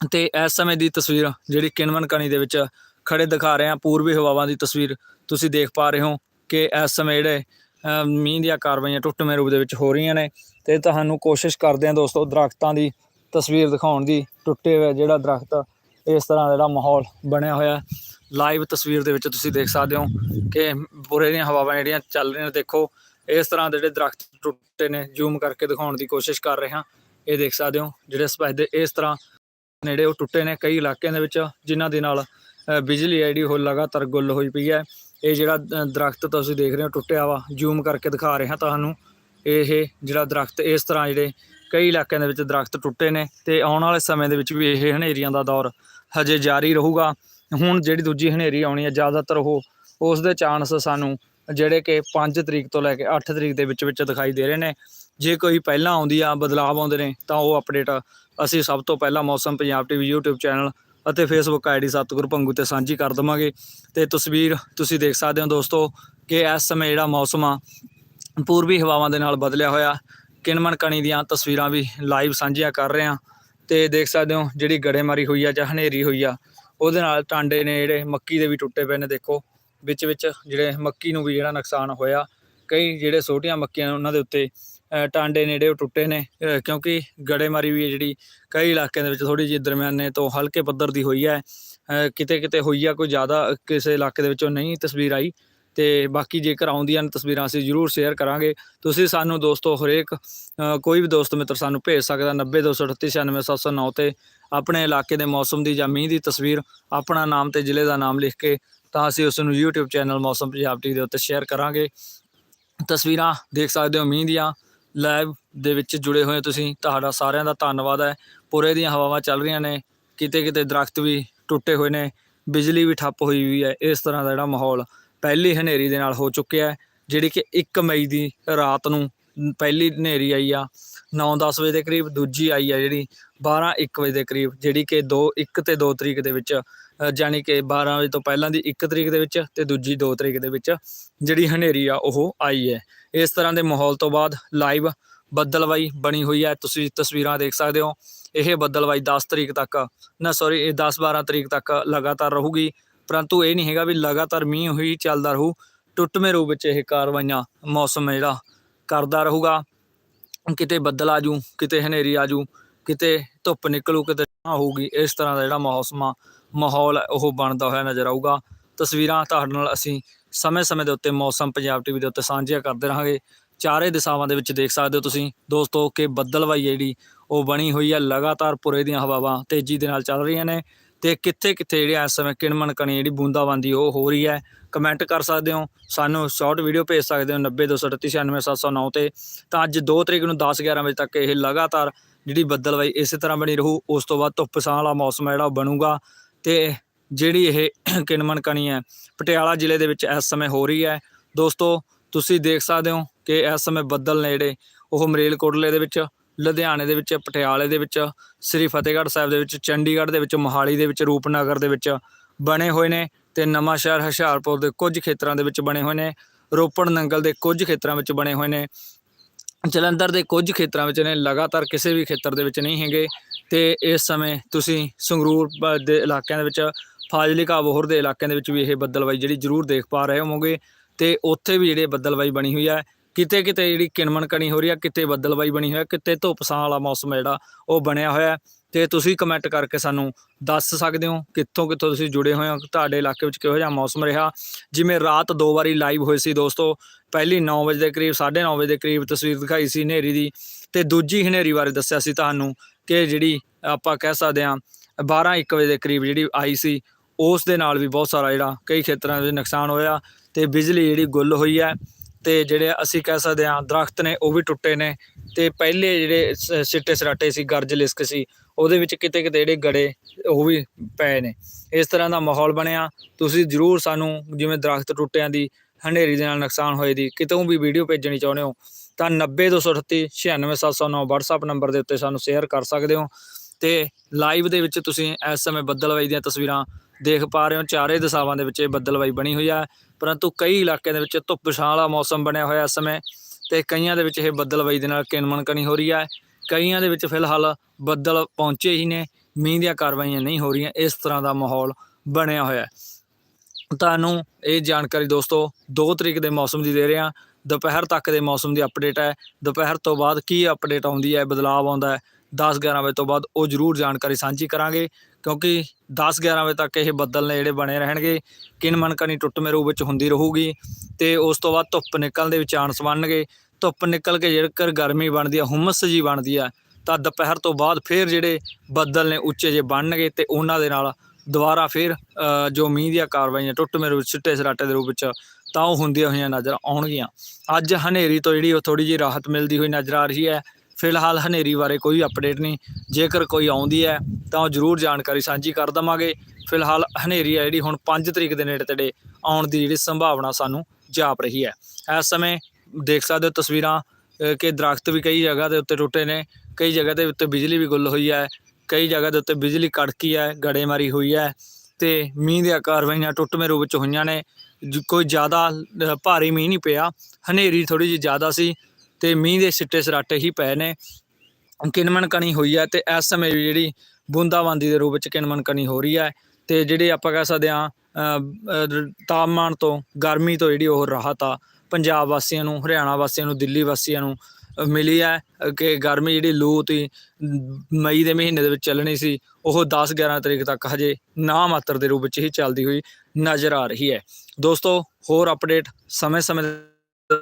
ਤੇ ਇਸ ਸਮੇਂ ਦੀ ਤਸਵੀਰ ਜਿਹੜੀ ਕਿਣਮਣ ਕਣੀ ਦੇ ਵਿੱਚ ਖੜੇ ਦਿਖਾ ਰਹੇ ਹਾਂ, ਪੂਰਬੀ ਹਵਾਵਾਂ ਦੀ ਤਸਵੀਰ ਤੁਸੀਂ ਦੇਖ ਪਾ ਰਹੇ ਹੋ ਕਿ ਇਸ ਸਮੇਂ ਜਿਹੜੇ ਮੀਂਹ ਦੀਆਂ ਕਾਰਵਾਈਆਂ ਟੁੱਟਵੇਂ ਰੂਪ ਦੇ ਵਿੱਚ ਹੋ ਰਹੀਆਂ ਨੇ। ਤੇ ਤੁਹਾਨੂੰ ਕੋਸ਼ਿਸ਼ ਕਰਦੇ ਹਾਂ ਦੋਸਤੋ ਦਰਖਤਾਂ ਦੀ ਤਸਵੀਰ ਦਿਖਾਉਣ ਦੀ, ਟੁੱਟੇ ਹੋਏ ਜਿਹੜਾ ਦਰਖਤ, ਇਸ ਤਰ੍ਹਾਂ ਦਾ ਜਿਹੜਾ ਮਾਹੌਲ ਬਣਿਆ ਹੋਇਆ ਲਾਈਵ ਤਸਵੀਰ ਦੇ ਵਿੱਚ ਤੁਸੀਂ ਦੇਖ ਸਕਦੇ ਹੋ ਕਿ ਬੁਰੇ ਦੀਆਂ ਹਵਾਵਾਂ ਜਿਹੜੀਆਂ ਚੱਲ ਰਹੀਆਂ ਨੇ। ਦੇਖੋ, ਇਸ ਤਰ੍ਹਾਂ ਦੇ ਜਿਹੜੇ ਦਰਖਤ ਟੁੱਟੇ ਨੇ ਜ਼ੂਮ ਕਰਕੇ ਦਿਖਾਉਣ ਦੀ ਕੋਸ਼ਿਸ਼ ਕਰ ਰਹੇ ਹਾਂ। ਇਹ ਦੇਖ ਸਕਦੇ ਹੋ ਜਿਹੜੇ ਸਪੈਦੇ ਇਸ ਤਰ੍ਹਾਂ ਨੇੜੇ ਉਹ ਟੁੱਟੇ ਨੇ ਕਈ ਇਲਾਕਿਆਂ ਦੇ ਵਿੱਚ ਜਿਨ੍ਹਾਂ ਦੇ ਨਾਲ ਬਿਜਲੀ ਆ ਜਿਹੜੀ ਉਹ ਲਗਾਤਾਰ ਗੁੱਲ ਹੋਈ ਪਈ ਹੈ। ਇਹ ਜਿਹੜਾ ਅ, ਦਰਖਤ ਤੁਸੀਂ ਦੇਖ ਰਹੇ ਹੋ ਟੁੱਟਿਆ ਵਾ ਜ਼ੂਮ ਕਰਕੇ ਦਿਖਾ ਰਹੇ ਹਾਂ ਤੁਹਾਨੂੰ। ਇਹ ਜਿਹੜਾ ਦਰਖਤ ਇਸ ਤਰ੍ਹਾਂ ਜਿਹੜੇ ਕਈ ਇਲਾਕਿਆਂ ਦੇ ਵਿੱਚ ਦਰਖਤ ਟੁੱਟੇ ਨੇ ਤੇ ਆਉਣ ਵਾਲੇ ਸਮੇਂ ਦੇ ਵਿੱਚ ਵੀ ਇਹ ਹਨੇਰੀਆਂ ਦਾ ਦੌਰ ਹਜੇ ਜਾਰੀ ਰਹੂਗਾ। ਹੁਣ ਜਿਹੜੀ ਦੂਜੀ ਹਨੇਰੀ ਆਉਣੀ ਹੈ ਜ਼ਿਆਦਾਤਰ ਉਹ ਉਸ ਦੇ ਚਾਂਸ ਸਾਨੂੰ ਜਿਹੜੇ ਕਿ 5 ਤਰੀਕ ਤੋਂ ਲੈ ਕੇ 8 ਤਰੀਕ ਦੇ ਵਿੱਚ ਵਿੱਚ ਦਿਖਾਈ ਦੇ ਰਹੇ ਨੇ। ਜੇ ਕੋਈ ਪਹਿਲਾਂ ਆਉਂਦੀ ਆ ਬਦਲਾਅ ਆਉਂਦੇ ਨੇ, ਤਾਂ ਉਹ ਅਪਡੇਟ ਅਸੀਂ ਸਭ ਤੋਂ ਪਹਿਲਾਂ ਮੌਸਮ ਪੰਜਾਬ ਟੀਵੀ YouTube ਚੈਨਲ ਅਤੇ Facebook ਆਈਡੀ ਸਤਿਗੁਰੂ ਪੰਗੂ ਤੇ ਸਾਂਝੀ ਕਰ ਦਵਾਂਗੇ। ਤੇ ਤਸਵੀਰ ਤੁਸੀਂ ਦੇਖ ਸਕਦੇ ਹੋ ਦੋਸਤੋ ਕਿ ਇਸ ਸਮੇਂ ਜਿਹੜਾ ਮੌਸਮ ਆ, ਪੂਰਬੀ ਹਵਾਵਾਂ ਦੇ ਨਾਲ ਬਦਲਿਆ ਹੋਇਆ। ਕਿਣਮਣ ਕਣੀ ਦੀਆਂ ਤਸਵੀਰਾਂ ਵੀ ਲਾਈਵ ਸਾਂਝੀਆਂ ਕਰ ਰਹੇ ਹਾਂ। ਤੇ ਦੇਖ ਸਕਦੇ ਹੋ ਜਿਹੜੀ ਗੜੇਮਾਰੀ ਹੋਈ ਆ ਜਾਂ ਹਨੇਰੀ ਹੋਈ ਆ, ਉਹਦੇ ਨਾਲ ਟਾਂਡੇ ਨੇ ਜਿਹੜੇ ਮੱਕੀ ਦੇ ਵੀ ਟੁੱਟੇ ਪਏ ਨੇ, ਦੇਖੋ। ਵਿੱਚ ਵਿੱਚ ਜਿਹੜੇ ਮੱਕੀ ਨੂੰ ਵੀ ਜਿਹੜਾ ਨੁਕਸਾਨ ਹੋਇਆ, ਕਈ ਜਿਹੜੇ ਛੋਟੀਆਂ ਮੱਕੀਆਂ ਨੇ ਉਹਨਾਂ ਦੇ ਉੱਤੇ ਟਾਂਡੇ ਨੇ ਜਿਹੜੇ ਉਹ ਟੁੱਟੇ ਨੇ ਕਿਉਂਕਿ ਗੜੇਮਾਰੀ ਵੀ ਹੈ ਜਿਹੜੀ ਕਈ ਇਲਾਕਿਆਂ ਦੇ ਵਿੱਚ ਥੋੜੀ ਜਿਹੀ ਦਰਮਿਆਨੇ ਤੋਂ ਹਲਕੇ ਪੱਧਰ ਦੀ ਹੋਈ ਹੈ ਕਿਤੇ ਕਿਤੇ ਹੋਈ ਆ, ਕੋਈ ਜ਼ਿਆਦਾ ਕਿਸੇ ਇਲਾਕੇ ਦੇ ਵਿੱਚੋਂ ਨਹੀਂ ਤਸਵੀਰ ਆਈ, ਤੇ ਬਾਕੀ ਜੇਕਰ ਆਉਂਦੀਆਂ ਨੇ ਤਸਵੀਰਾਂ ਅਸੀਂ ਜ਼ਰੂਰ ਸ਼ੇਅਰ ਕਰਾਂਗੇ। ਤੁਸੀਂ ਸਾਨੂੰ ਦੋਸਤੋ ਹਰੇਕ ਕੋਈ ਵੀ ਦੋਸਤ ਮਿੱਤਰ ਸਾਨੂੰ ਭੇਜ ਸਕਦਾ 9028396709 ਤੇ ਆਪਣੇ ਇਲਾਕੇ ਦੇ ਮੌਸਮ ਦੀ ਜਾਂ ਮੀਂਹ ਦੀ ਤਸਵੀਰ, ਆਪਣਾ ਨਾਮ ਤੇ ਜ਼ਿਲ੍ਹੇ ਦਾ ਨਾਮ ਲਿਖ ਕੇ ਤਾਂ ਅਸੀਂ ਉਸ ਨੂੰ YouTube ਚੈਨਲ ਮੌਸਮ ਪੰਜਾਬ ਟੀ ਦੇ ਉੱਤੇ ਸ਼ੇਅਰ ਕਰਾਂਗੇ। ਤਸਵੀਰਾਂ ਦੇਖ ਸਕਦੇ ਹੋ, ਮੀਂਹ ਦੀਆਂ ਲਾਈਵ ਦੇ ਵਿੱਚ ਜੁੜੇ ਹੋਏ ਤੁਸੀਂ। ਤੁਹਾਡਾ ਸਾਰਿਆਂ ਦਾ ਧੰਨਵਾਦ ਹੈ। ਪੂਰੇ ਦੀਆਂ ਹਵਾਵਾਂ ਚੱਲ ਰਹੀਆਂ ਨੇ। ਕਿਤੇ ਕਿਤੇ ਦਰਖਤ ਵੀ ਟੁੱਟੇ ਹੋਏ ਨੇ। ਬਿਜਲੀ ਵੀ ਠੱਪ ਹੋਈ ਹੋਈ ਹੈ। ਇਸ ਤਰ੍ਹਾਂ ਦਾ ਜਿਹੜਾ ਮਾਹੌਲ ਪਹਿਲੀ ਹਨੇਰੀ ਦੇ ਨਾਲ ਹੋ ਚੁੱਕਿਆ ਹੈ, ਜਿਹੜੀ ਕਿ 1 ਮਈ ਦੀ ਰਾਤ ਨੂੰ ਪਹਿਲੀ ਹਨੇਰੀ ਆਈ ਆ। 9-10 ਵਜੇ ਦੇ ਕਰੀਬ ਦੂਜੀ ਆਈ ਆ ਜਿਹੜੀ 12-1 ਵਜੇ ਦੇ ਕਰੀਬ, ਜਿਹੜੀ ਕਿ 2 1 ਤੇ 2 ਤਰੀਕ ਦੇ ਵਿੱਚ ਅ, ਜਾਣੀ ਕਿ 12 ਵਜੇ ਤੋਂ ਪਹਿਲਾਂ ਦੀ 1 ਤਰੀਕ ਦੇ ਵਿੱਚ ਤੇ ਦੂਜੀ 2 ਤਰੀਕ ਦੇ ਵਿੱਚ ਜਿਹੜੀ ਹਨੇਰੀ ਆ ਉਹ ਆਈ ਹੈ। ਇਸ ਤਰ੍ਹਾਂ ਦੇ ਮਾਹੌਲ ਤੋਂ ਬਾਅਦ ਲਾਈਵ ਬੱਦਲਵਾਈ ਬਣੀ ਹੋਈ ਹੈ। ਤੁਸੀਂ ਤਸਵੀਰਾਂ ਦੇਖ ਸਕਦੇ ਹੋ। ਇਹ ਬੱਦਲਵਾਈ 10 ਤਰੀਕ ਤੱਕ ਨਾ ਸੌਰੀ ਇਹ 10-12 ਤਰੀਕ ਤੱਕ ਲਗਾਤਾਰ ਰਹੂਗੀ। ਪਰੰਤੂ ਇਹ ਨਹੀਂ ਹੈਗਾ ਵੀ ਲਗਾਤਾਰ ਮੀਂਹ ਹੋਈ ਚੱਲਦਾ ਰਹੂ। ਟੁੱਟਵੇਂ ਰੂਪ ਵਿੱਚ ਇਹ ਕਾਰਵਾਈਆਂ ਮੌਸਮ ਜਿਹੜਾ ਕਰਦਾ ਰਹੂਗਾ। ਕਿਤੇ ਬੱਦਲ ਆਜੂ ਕਿਤੇ ਹਨੇਰੀ ਆਜੂ ਕਿਤੇ ਧੁੱਪ ਨਿਕਲੂ ਕਿਤੇ ਹੋਊਗੀ ਇਸ ਤਰ੍ਹਾਂ ਦਾ ਜਿਹੜਾ ਮੌਸਮ ਆ ਮਾਹੌਲ ਉਹ ਬਣਦਾ ਹੋਇਆ ਨਜ਼ਰ ਆਊਗਾ। ਤਸਵੀਰਾਂ ਤੁਹਾਡੇ ਨਾਲ ਅਸੀਂ ਸਮੇਂ-ਸਮੇਂ ਦੇ ਉੱਤੇ ਮੌਸਮ, ਪੰਜਾਬ ਟੀਵੀ ਦੇ ਉੱਤੇ ਸਾਂਝੀਆਂ ਕਰਦੇ ਰਹਾਂਗੇ। ਚਾਰੇ ਦਿਸ਼ਾਵਾਂ ਦੇ ਵਿੱਚ ਦੇਖ ਸਕਦੇ ਹੋ ਤੁਸੀਂ ਦੋਸਤੋ ਕਿ ਬੱਦਲਵਾਈ ਜਿਹੜੀ ਉਹ ਬਣੀ ਹੋਈ ਹੈ। ਲਗਾਤਾਰ ਪੁਰੇ ਦੀਆਂ ਹਵਾਵਾਂ ਤੇਜ਼ੀ ਦੇ ਨਾਲ ਚੱਲ ਰਹੀਆਂ ਨੇ ਤੇ ਕਿੱਥੇ ਕਿੱਥੇ ਜਿਹੜੀ ਇਸ ਸਮੇਂ ਕਿਣਮਣ ਕਣੀ ਜਿਹੜੀ ਬੂੰਦਾਬਾਂਦੀ ਉਹ ਹੋ ਰਹੀ ਹੈ ਕਮੈਂਟ ਕਰ ਸਕਦੇ ਹੋ। ਸਾਨੂੰ ਸ਼ਾਰਟ ਵੀਡੀਓ ਭੇਜ ਸਕਦੇ ਹੋ 9023396709 ਤੇ। ਤਾਂ ਅੱਜ 2 ਤਰੀਕ ਨੂੰ 10 11 ਵਜੇ ਤੱਕ ਇਹ ਲਗਾਤਾਰ ਜਿਹੜੀ ਬੱਦਲਵਾਈ ਇਸੇ ਤਰ੍ਹਾਂ ਬਣੀ ਰਹੂ। ਉਸ ਤੋਂ ਬਾਅਦ ਧੁੱਪ ਛਾਂ ਵਾਲਾ ਮੌਸਮ ਹੈ ਜਿਹੜਾ ਉਹ ਬਣੂਗਾ। ਤੇ ਜਿਹੜੀ ਇਹ ਕਿਣਮਣ ਕਣੀ ਹੈ, ਪਟਿਆਲਾ ਜ਼ਿਲ੍ਹੇ ਦੇ ਵਿੱਚ ਇਸ ਸਮੇਂ ਹੋ ਰਹੀ ਹੈ। ਦੋਸਤੋ, ਤੁਸੀਂ ਦੇਖ ਸਕਦੇ ਹੋ ਕਿ ਇਸ ਸਮੇਂ ਬੱਦਲ ਨੇ ਜਿਹੜੇ ਉਹ ਮਰੇਲਕੋਟਲੇ ਦੇ ਵਿੱਚ, ਲੁਧਿਆਣੇ ਦੇ ਵਿੱਚ, ਪਟਿਆਲੇ ਦੇ ਵਿੱਚ, ਸ੍ਰੀ ਫਤਿਹਗੜ੍ਹ ਸਾਹਿਬ ਦੇ ਵਿੱਚ, ਚੰਡੀਗੜ੍ਹ ਦੇ ਵਿੱਚ, ਮੋਹਾਲੀ ਦੇ ਵਿੱਚ, ਰੂਪਨਗਰ ਦੇ ਵਿੱਚ ਬਣੇ ਹੋਏ ਨੇ ਤੇ ਨਵਾਂ ਸ਼ਹਿਰ ਹੁਸ਼ਿਆਰਪੁਰ ਦੇ ਕੁਝ ਖੇਤਰਾਂ ਦੇ ਵਿੱਚ ਬਣੇ ਹੋਏ ਨੇ, ਰੋਪੜ ਨੰਗਲ ਦੇ ਕੁਝ ਖੇਤਰਾਂ ਵਿੱਚ ਬਣੇ ਹੋਏ ਨੇ, ਜਲੰਧਰ ਦੇ ਕੁਝ ਖੇਤਰਾਂ ਵਿੱਚ ਨੇ, ਲਗਾਤਾਰ ਕਿਸੇ ਵੀ ਖੇਤਰ ਦੇ ਵਿੱਚ ਨਹੀਂ ਹੈਗੇ। ਤੇ ਇਸ ਸਮੇਂ ਤੁਸੀਂ ਸੰਗਰੂਰ ਬ- ਦੇ ਇਲਾਕਿਆਂ ਦੇ ਵਿੱਚ ਫਾਜ਼ਿਲਕਾ ਬੋਹਰ ਦੇ ਇਲਾਕਿਆਂ ਦੇ ਵਿੱਚ ਵੀ ਇਹ ਬੱਦਲਵਾਈ ਜਿਹੜੀ ਜ਼ਰੂਰ ਦੇਖ ਪਾ ਰਹੇ ਹੋਵੋਗੇ ਤੇ ਉੱਥੇ ਵੀ ਜਿਹੜੇ ਬੱਦਲਵਾਈ ਬਣੀ ਹੋਈ ਹੈ। ਕਿਤੇ ਕਿਤੇ ਜਿਹੜੀ ਕਿਣਮਣ ਕਣੀ ਹੋ ਰਹੀ ਹੈ, ਕਿਤੇ ਬੱਦਲਵਾਈ ਬਣੀ ਹੋਈ ਹੈ, ਕਿਤੇ ਧੁੱਪ ਸਾਂ ਵਾਲਾ ਮੌਸਮ ਹੈ ਜਿਹੜਾ, ਉਹ ਬਣਿਆ ਹੋਇਆ ਹੈ। ਤੇ ਤੁਸੀਂ ਕਮੈਂਟ ਕਰਕੇ ਸਾਨੂੰ ਦੱਸ ਸਕਦੇ ਹੋ ਕਿੱਥੋਂ ਕਿੱਥੋਂ ਤੁਸੀਂ ਜੁੜੇ ਹੋਏ ਹੋ, ਤੁਹਾਡੇ ਇਲਾਕੇ ਵਿੱਚ ਕਿਹੋ ਜਿਹਾ ਮੌਸਮ ਰਿਹਾ। ਜਿਵੇਂ ਰਾਤ ਦੋ ਵਾਰੀ ਲਾਈਵ ਹੋਈ ਸੀ ਦੋਸਤੋ, ਪਹਿਲੀ 9 ਵਜੇ ਦੇ ਕਰੀਬ 9:30 ਵਜੇ ਦੇ ਕਰੀਬ ਤਸਵੀਰ ਦਿਖਾਈ ਸੀ ਹਨੇਰੀ ਦੀ। ਤੇ ਦੂਜੀ ਹਨੇਰੀ ਬਾਰੇ ਦੱਸਿਆ ਸੀ ਤੁਹਾਨੂੰ ਕਿ ਜਿਹੜੀ ਆਪਾਂ ਕਹਿ ਸਕਦੇ ਹਾਂ 12 1 ਵਜੇ ਦੇ ਕਰੀਬ ਜਿਹੜੀ ਆਈ ਸੀ, ਉਸ ਦੇ ਨਾਲ ਵੀ ਬਹੁਤ ਸਾਰਾ ਜਿਹੜਾ ਕਈ ਖੇਤਰਾਂ ਵਿੱਚ ਨੁਕਸਾਨ ਹੋਇਆ ਤੇ ਬਿਜਲੀ ਜਿਹੜੀ ਗੁੱਲ ਹੋਈ ਹੈ ਤੇ ਜਿਹੜੇ ਅਸੀਂ ਕਹਿ ਸਕਦੇ ਹਾਂ ਦਰਖਤ ਨੇ ਉਹ ਵੀ ਟੁੱਟੇ ਨੇ ਤੇ ਪਹਿਲੇ ਜਿਹੜੇ ਸ- ਸਿੱਟੇ ਸਰਾਟੇ ਸੀ, ਗਰਜ ਲਿਸਕ ਸੀ, ਉਹਦੇ ਵਿੱਚ ਕਿਤੇ ਕਿਤੇ ਜਿਹੜੇ ਗੜੇ ਉਹ ਵੀ ਪਏ ਨੇ। ਇਸ ਤਰ੍ਹਾਂ ਦਾ ਮਾਹੌਲ ਬਣਿਆ। ਤੁਸੀਂ ਜਰੂਰ ਸਾਨੂੰ ਜਿਵੇਂ ਦਰਖਤ ਟੁੱਟਿਆਂ ਦੀ, ਹਨੇਰੀ ਦੇ ਨਾਲ ਨੁਕਸਾਨ ਹੋਏ ਦੀ ਕਿਤੋਂ ਵੀ ਵੀਡੀਓ ਭੇਜਣੀ ਚਾਹੁੰਦੇ ਹੋ ਤਾਂ 90238 96709 WhatsApp ਨੰਬਰ ਦੇ ਉੱਤੇ ਸਾਨੂੰ ਸ਼ੇਅਰ ਕਰ ਸਕਦੇ ਹੋ ਤੇ ਲਾਈਵ ਦੇ ਵਿੱਚ ਤੁਸੀਂ ਇਸ ਸਮੇਂ ਬੱਦਲਵਾਈ ਦੀਆਂ ਤਸਵੀਰਾਂ ਦੇਖ ਪਾ ਰਹੇ ਹੋ। ਚਾਰੇ ਦਿਸ਼ਾਵਾਂ ਦੇ ਵਿੱਚ ਇਹ ਬੱਦਲਵਾਈ ਬਣੀ ਹੋਈ ਹੈ ਪਰੰਤੂ ਕਈ ਇਲਾਕਿਆਂ ਦੇ ਵਿੱਚ ਧੁੱਪ ਛਾਂ ਵਾਲਾ ਮੌਸਮ ਬਣਿਆ ਹੋਇਆ ਇਸ ਸਮੇਂ ਤੇ ਕਈਆਂ ਦੇ ਵਿੱਚ ਇਹ ਬੱਦਲਵਾਈ ਦੇ ਨਾਲ ਕਿਣਮਣਕਣੀ ਹੋ ਰਹੀ ਹੈ ਕਈਆਂ ਦੇ ਵਿੱਚ ਫਿਲਹਾਲ ਬੱਦਲ ਪਹੁੰਚੇ ਹੀ ਨੇ, ਮੀਂਹ ਦੀਆਂ ਕਾਰਵਾਈਆਂ ਨਹੀਂ ਹੋ ਰਹੀਆਂ, ਇਸ ਤਰ੍ਹਾਂ ਦਾ ਮਾਹੌਲ ਬਣਿਆ ਹੋਇਆ। ਤੁਹਾਨੂੰ ਇਹ ਜਾਣਕਾਰੀ ਦੋਸਤੋ 2 ਤਰੀਕ ਦੇ ਮੌਸਮ ਦੀ ਦੇ ਰਿਹਾ। ਦੁਪਹਿਰ ਤੱਕ ਦੇ ਮੌਸਮ ਦੀ ਅਪਡੇਟ ਹੈ। ਦੁਪਹਿਰ ਤੋਂ ਬਾਅਦ ਕੀ ਅਪਡੇਟ ਆਉਂਦੀ ਹੈ ਬਦਲਾਅ ਆਉਂਦਾ ਹੈ 10 11 ਵਜੇ ਤੋਂ ਬਾਅਦ ਉਹ ਜ਼ਰੂਰ ਜਾਣਕਾਰੀ ਸਾਂਝੀ ਕਰਾਂਗੇ। ਕਿਉਂਕਿ 10 11 ਵਜੇ ਤੱਕ ਇਹ ਬੱਦਲ ਨੇ ਜਿਹੜੇ ਬਣੇ ਰਹਿਣਗੇ, ਕਿਨ ਕਿਨਮਨ ਕਣੀ ਟੁੱਟਵੇਂ ਰੂਪ ਵਿੱਚ ਹੁੰਦੀ ਰਹੂਗੀ ਤੇ ਉਸ ਤੋਂ ਬਾਅਦ ਧੁੱਪ ਨਿਕਲਣ ਦੇ ਵਿੱਚ ਚਾਂਸ ਬਣਨਗੇ। ਧੁੱਪ ਨਿਕਲ ਕੇ ਜੇਕਰ ਗਰਮੀ ਬਣਦੀ ਹੈ, ਹੁਮਸ ਜੀ ਬਣਦੀ ਹੈ, ਤਾਂ ਦੁਪਹਿਰ ਤੋਂ ਬਾਅਦ ਫਿਰ ਜਿਹੜੇ ਬੱਦਲ ਨੇ ਉੱਚੇ ਜੇ ਬਣਨਗੇ ਤੇ ਉਹਨਾਂ ਦੇ ਨਾਲ ਦੁਬਾਰਾ ਫਿਰ ਜੋ ਮੀਂਹ ਦੀਆਂ ਕਾਰਵਾਈਆਂ ਟੁੱਟ ਮੇਰੇ ਵਿੱਚ, ਸਿੱਟੇ ਸਰਾਟੇ ਦੇ ਰੂਪ ਵਿੱਚ ਤਾਂ ਉਹ ਹੁੰਦੀਆਂ ਹੋਈਆਂ ਨਜ਼ਰ ਆਉਣਗੀਆਂ। ਅੱਜ ਹਨੇਰੀ ਤੋਂ ਜਿਹੜੀ ਉਹ ਥੋੜੀ ਜਿਹੀ ਰਾਹਤ ਮਿਲਦੀ ਹੋਈ ਨਜ਼ਰ ਆ ਰਹੀ ਹੈ। ਫਿਲਹਾਲ ਹਨੇਰੀ ਬਾਰੇ ਕੋਈ ਅਪਡੇਟ ਨਹੀਂ। ਜੇਕਰ ਕੋਈ ਆਉਂਦੀ ਹੈ, ਤਾਂ ਉਹ ਜ਼ਰੂਰ ਜਾਣਕਾਰੀ ਸਾਂਝੀ ਕਰ ਦਵਾਂਗੇ। ਫਿਲਹਾਲ ਹਨੇਰੀ ਹੈ ਜਿਹੜੀ ਹੁਣ 5 ਤਰੀਕ ਦੇ ਨੇੜੇ ਤੇੜੇ ਆਉਣ ਦੀ ਜਿਹੜੀ ਸੰਭਾਵਨਾ ਸਾਨੂੰ ਜਾਪ ਰਹੀ ਹੈ। ਇਸ ਸਮੇਂ ਦੇਖ ਸਕਦੇ ਹੋ ਤਸਵੀਰਾਂ ਕਿ ਦਰਖਤ ਵੀ ਕਈ ਜਗ੍ਹਾ ਦੇ ਉੱਤੇ ਟੁੱਟੇ ਨੇ। ਕਈ ਜਗ੍ਹਾ ਦੇ ਉੱਤੇ ਬਿਜਲੀ ਵੀ ਗੁੱਲ ਹੋਈ ਹੈ। ਕਈ ਜਗ੍ਹਾ ਦੇ ਉੱਤੇ ਬਿਜਲੀ ਕੜਕੀ ਹੈ, ਗੜੇਮਾਰੀ ਹੋਈ ਹੈ। ਤੇ ਮੀਂਹ ਦੀਆਂ ਕਾਰਵਾਈਆਂ ਟੁੱਟਵੇਂ ਰੂਪ ਵਿੱਚ ਹੋਈਆਂ ਨੇ। ਕੋਈ ਜ਼ਿਆਦਾ ਭਾਰੀ ਮੀਂਹ ਨਹੀਂ ਪਿਆ। ਹਨੇਰੀ ਥੋੜੀ ਜਿਹੀ ਜ਼ਿਆਦਾ ਸੀ ਤੇ ਮੀਂਹ ਦੇ ਸਿੱਟੇ ਸਰਾਟੇ ਹੀ ਪਏ ਨੇ। ਕਿਨਮਨ ਕਣੀ ਹੋਈ ਹੈ ਤੇ ਇਸ ਸਮੇਂ ਵੀ ਜਿਹੜੀ ਬੂੰਦਾਬਾਂਦੀ ਦੇ ਰੂਪ ਵਿੱਚ ਕਿਨਮਨ ਕਣੀ ਹੋ ਰਹੀ ਹੈ ਤੇ ਜਿਹੜੀ ਆਪਾਂ ਕਹਿ ਸਕਦੇ ਆ ਤਾਪਮਾਨ ਤੋਂ, ਗਰਮੀ ਤੋਂ ਜਿਹੜੀ ਉਹ ਰਾਹਤ ਆ, ਪੰਜਾਬ ਵਾਸੀਆਂ ਨੂੰ, ਹਰਿਆਣਾ ਵਾਸੀਆਂ ਨੂੰ, ਦਿੱਲੀ ਵਾਸੀਆਂ ਨੂੰ ਮਿਲੀ ਹੈ ਕਿ ਗਰਮੀ ਜਿਹੜੀ ਲੂ ਤੀ ਮਈ ਦੇ ਮਹੀਨੇ ਦੇ ਵਿੱਚ ਚੱਲਣੀ ਸੀ, ਉਹ 10 11 ਤਰੀਕ ਤੱਕ ਹਜੇ ਨਾ ਮਾਤਰ ਦੇ ਰੂਪ ਵਿੱਚ ਹੀ ਚੱਲਦੀ ਹੋਈ ਨਜ਼ਰ ਆ ਰਹੀ ਹੈ। ਦੋਸਤੋ, ਹੋਰ ਅਪਡੇਟ ਸਮੇਂ-ਸਮੇਂ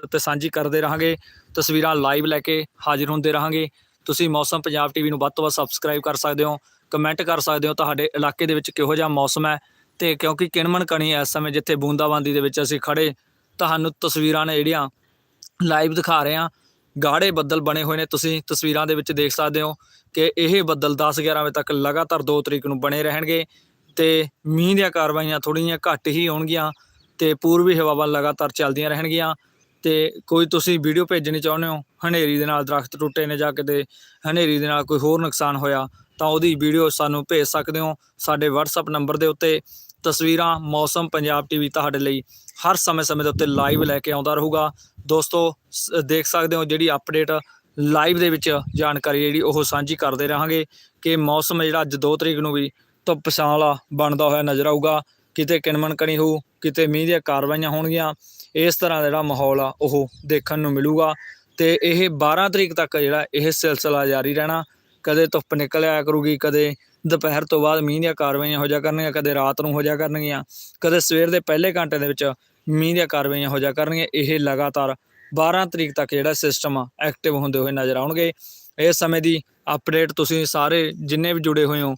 'ਤੇ ਸਾਂਝੀ ਕਰਦੇ ਰਹਾਂਗੇ। ਤਸਵੀਰਾਂ ਲਾਈਵ ਲੈ ਕੇ ਹਾਜ਼ਰ ਹੁੰਦੇ ਰਹਾਂਗੇ। ਤੁਸੀਂ ਮੌਸਮ ਪੰਜਾਬ ਟੀਵੀ ਨੂੰ ਵੱਧ ਤੋਂ ਵੱਧ ਸਬਸਕ੍ਰਾਈਬ ਕਰ ਸਕਦੇ ਹੋ ਕਮੈਂਟ ਕਰ ਸਕਦੇ ਹੋ। ਤੁਹਾਡੇ ਇਲਾਕੇ ਦੇ ਵਿੱਚ ਕਿਹੋ ਜਿਹਾ ਮੌਸਮ ਹੈ ਤੇ ਕਿਉਂਕਿ ਕਿਣਮਣ ਕਣੀ ਇਸ ਸਮੇਂ ਜਿੱਥੇ ਬੂੰਦਾਬਾਂਦੀ ਦੇ ਵਿੱਚ ਅਸੀਂ ਖੜੇ ਤੁਹਾਨੂੰ ਤਸਵੀਰਾਂ ਨੇ ਜਿਹੜੀਆਂ ਲਾਈਵ ਦਿਖਾ ਰਹੇ ਹਾਂ। ਗਾੜੇ ਬੱਦਲ ਬਣੇ ਹੋਏ ਨੇ। ਤੁਸੀਂ ਤਸਵੀਰਾਂ ਦੇ ਵਿੱਚ ਦੇਖ ਸਕਦੇ ਹੋ ਕਿ ਇਹ ਬੱਦਲ 10 11 ਵਜੇ ਤੱਕ ਲਗਾਤਾਰ 2 ਤਰੀਕ ਨੂੰ ਬਣੇ ਰਹਿਣਗੇ। ਤੇ ਮੀਂਹ ਦੀਆਂ ਕਾਰਵਾਈਆਂ ਥੋੜ੍ਹੀਆਂ ਘੱਟ ਹੀ ਹੋਣਗੀਆਂ ਤੇ ਪੂਰਬੀ ਹਵਾਵਾਂ ਲਗਾਤਾਰ ਚੱਲਦੀਆਂ ਰਹਿਣਗੀਆਂ ਤੇ ਕੋਈ ਤੁਸੀਂ ਵੀਡੀਓ ਭੇਜਣੀ ਚਾਹੁੰਦੇ ਹੋ, ਹਨੇਰੀ ਦੇ ਨਾਲ ਦਰਖਤ ਟੁੱਟੇ ਨੇ ਜਾਂ ਕਿਤੇ ਹਨੇਰੀ ਦੇ ਨਾਲ ਕੋਈ ਹੋਰ ਨੁਕਸਾਨ ਹੋਇਆ, ਤਾਂ ਉਹਦੀ ਵੀਡੀਓ ਸਾਨੂੰ ਭੇਜ ਸਕਦੇ ਹੋ ਸਾਡੇ WhatsApp ਨੰਬਰ ਦੇ ਉੱਤੇ। ਤਸਵੀਰਾਂ ਮੌਸਮ ਪੰਜਾਬ ਟੀਵੀ ਤੁਹਾਡੇ ਲਈ ਹਰ ਸਮੇਂ-ਸਮੇਂ ਦੇ ਉੱਤੇ ਲਾਈਵ ਲੈ ਕੇ ਆਉਂਦਾ ਰਹੂਗਾ। ਦੋਸਤੋ, ਸ- ਦੇਖ ਸਕਦੇ ਹੋ ਜਿਹੜੀ ਅਪਡੇਟ ਲਾਈਵ ਦੇ ਵਿੱਚ ਜਾਣਕਾਰੀ ਜਿਹੜੀ ਉਹ ਸਾਂਝੀ ਕਰਦੇ ਰਹਾਂਗੇ ਕਿ ਮੌਸਮ ਜਿਹੜਾ ਅੱਜ 2 ਤਰੀਕ ਨੂੰ ਵੀ ਧੁੱਪ ਛਾਂ ਵਾਲਾ ਬਣਦਾ ਹੋਇਆ ਨਜ਼ਰ ਆਊਗਾ। ਕਿਤੇ ਕਿਣਮਣ ਕਣੀ ਹੋਊ, ਕਿਤੇ ਮੀਂਹ ਦੀਆਂ ਕਾਰਵਾਈਆਂ ਹੋਣਗੀਆਂ। ਇਸ ਤਰ੍ਹਾਂ ਦਾ ਜਿਹੜਾ ਮਾਹੌਲ ਆ, ਉਹ ਦੇਖਣ ਨੂੰ ਮਿਲੂਗਾ। ਤੇ ਇਹ 12 ਤਰੀਕ ਤੱਕ ਜਿਹੜਾ ਇਹ ਸਿਲਸਿਲਾ ਜਾਰੀ ਰਹਿਣਾ। ਕਦੇ ਧੁੱਪ ਨਿਕਲ ਆਇਆ ਕਰੂਗੀ, ਕਦੇ ਦੁਪਹਿਰ ਤੋਂ ਬਾਅਦ ਮੀਂਹ ਦੀਆਂ ਕਾਰਵਾਈਆਂ ਹੋ ਜਾ ਕਰਨਗੀਆਂ, ਕਦੇ ਰਾਤ ਨੂੰ ਹੋ ਜਾ ਕਰਨਗੀਆਂ। ਕਦੇ ਸਵੇਰ ਦੇ ਪਹਿਲੇ ਘੰਟੇ ਦੇ ਵਿੱਚ ਮੀਂਹ ਦੀਆਂ ਕਾਰਵਾਈਆਂ ਹੋ ਜਾ ਕਰਨਗੀਆਂ। ਇਹ ਲਗਾਤਾਰ 12 ਤਰੀਕ ਤੱਕ ਜਿਹੜਾ ਸਿਸਟਮ ਆ, ਐਕਟਿਵ ਹੁੰਦੇ ਹੋਏ ਨਜ਼ਰ ਆਉਣਗੇ। ਇਸ ਸਮੇਂ ਦੀ ਅਪਡੇਟ ਤੁਸੀਂ ਸਾਰੇ ਜਿੰਨੇ ਵੀ ਜੁੜੇ ਹੋਏ ਹੋ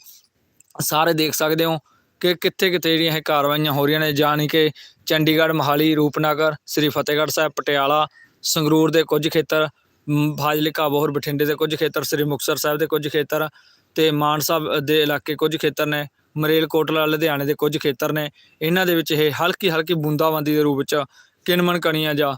ਸਾਰੇ ਦੇਖ ਸਕਦੇ ਹੋ ਕਿ ਕਿੱਥੇ ਕਿੱਥੇ ਜਿਹੜੀਆਂ ਇਹ ਕਾਰਵਾਈਆਂ ਹੋ ਰਹੀਆਂ ਨੇ ਜਾਣੀ ਕਿ ਚੰਡੀਗੜ੍ਹ ਮੋਹਾਲੀ ਰੂਪਨਗਰ ਸ੍ਰੀ ਫਤਿਹਗੜ੍ਹ ਸਾਹਿਬ ਪਟਿਆਲਾ ਸੰਗਰੂਰ ਦੇ ਕੁਝ ਖੇਤਰ ਮ, ਫਾਜ਼ਿਲਕਾ ਬੋਹਰ ਬਠਿੰਡੇ ਦੇ ਕੁਝ ਖੇਤਰ ਸ੍ਰੀ ਮੁਕਤਸਰ ਸਾਹਿਬ ਦੇ ਕੁਝ ਖੇਤਰ ਤੇ ਮਾਨਸਾ ਦੇ ਇਲਾਕੇ ਕੁਝ ਖੇਤਰ ਨੇ ਮਰੇਲਕੋਟਲਾ ਲੁਧਿਆਣੇ ਦੇ ਕੁਝ ਖੇਤਰ ਨੇ। ਇਹਨਾਂ ਦੇ ਵਿੱਚ ਇਹ ਹਲਕੀ ਹਲਕੀ ਬੂੰਦਾਬਾਂਦੀ ਦੇ ਰੂਪ ਵਿੱਚ ਕਿਨਮਨ ਕਣੀਆਂ ਜਾਂ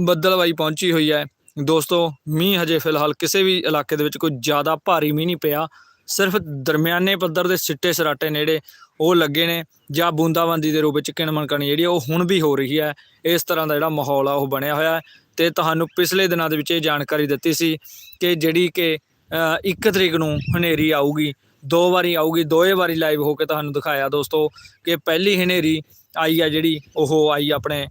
ਬੱਦਲਵਾਈ ਪਹੁੰਚੀ ਹੋਈ ਹੈ। ਦੋਸਤੋ ਮੀਂਹ ਹਜੇ ਫਿਲਹਾਲ ਕਿਸੇ ਵੀ ਇਲਾਕੇ ਦੇ ਵਿੱਚ ਕੋਈ ਜ਼ਿਆਦਾ ਭਾਰੀ ਮੀਂਹ ਨਹੀਂ ਪਿਆ। ਸਿਰਫ ਦਰਮਿਆਨੇ ਪੱਧਰ ਦੇ ਸਿੱਟੇ ਸਰਾਟੇ ਨੇੜੇ ਉਹ ਲੱਗੇ ਨੇ ਜਾਂ ਬੂੰਦਾਬੰਦੀ ਦੇ ਰੂਪ ਵਿੱਚ ਕਿਣਮਣ ਕਣੀ ਜਿਹੜੀ ਉਹ ਹੁਣ ਵੀ ਹੋ ਰਹੀ ਹੈ ਇਸ ਤਰ੍ਹਾਂ ਦਾ ਜਿਹੜਾ ਮਾਹੌਲ ਆ ਉਹ ਬਣਿਆ ਹੋਇਆ। ਹੈ ਤੇ ਤੁਹਾਨੂੰ ਪਿਛਲੇ ਦਿਨਾਂ ਦੇ ਵਿੱਚ ਇਹ ਜਾਣਕਾਰੀ ਦਿੱਤੀ ਸੀ ਕਿ ਜਿਹੜੀ ਕਿ ਅ, ਇੱਕ ਤਰੀਕ ਨੂੰ ਹਨੇਰੀ ਆਊਗੀ ਦੋ ਵਾਰੀ ਆਊਗੀ ਦੋਏ ਵਾਰੀ ਲਾਈਵ ਹੋ ਕੇ ਤੁਹਾਨੂੰ ਦਿਖਾਇਆ ਦੋਸਤੋ ਕਿ ਪਹਿਲੀ ਹਨੇਰੀ ਆਈ ਆ ਜਿਹੜੀ ਉਹ ਆਈ ਆਪਣੇ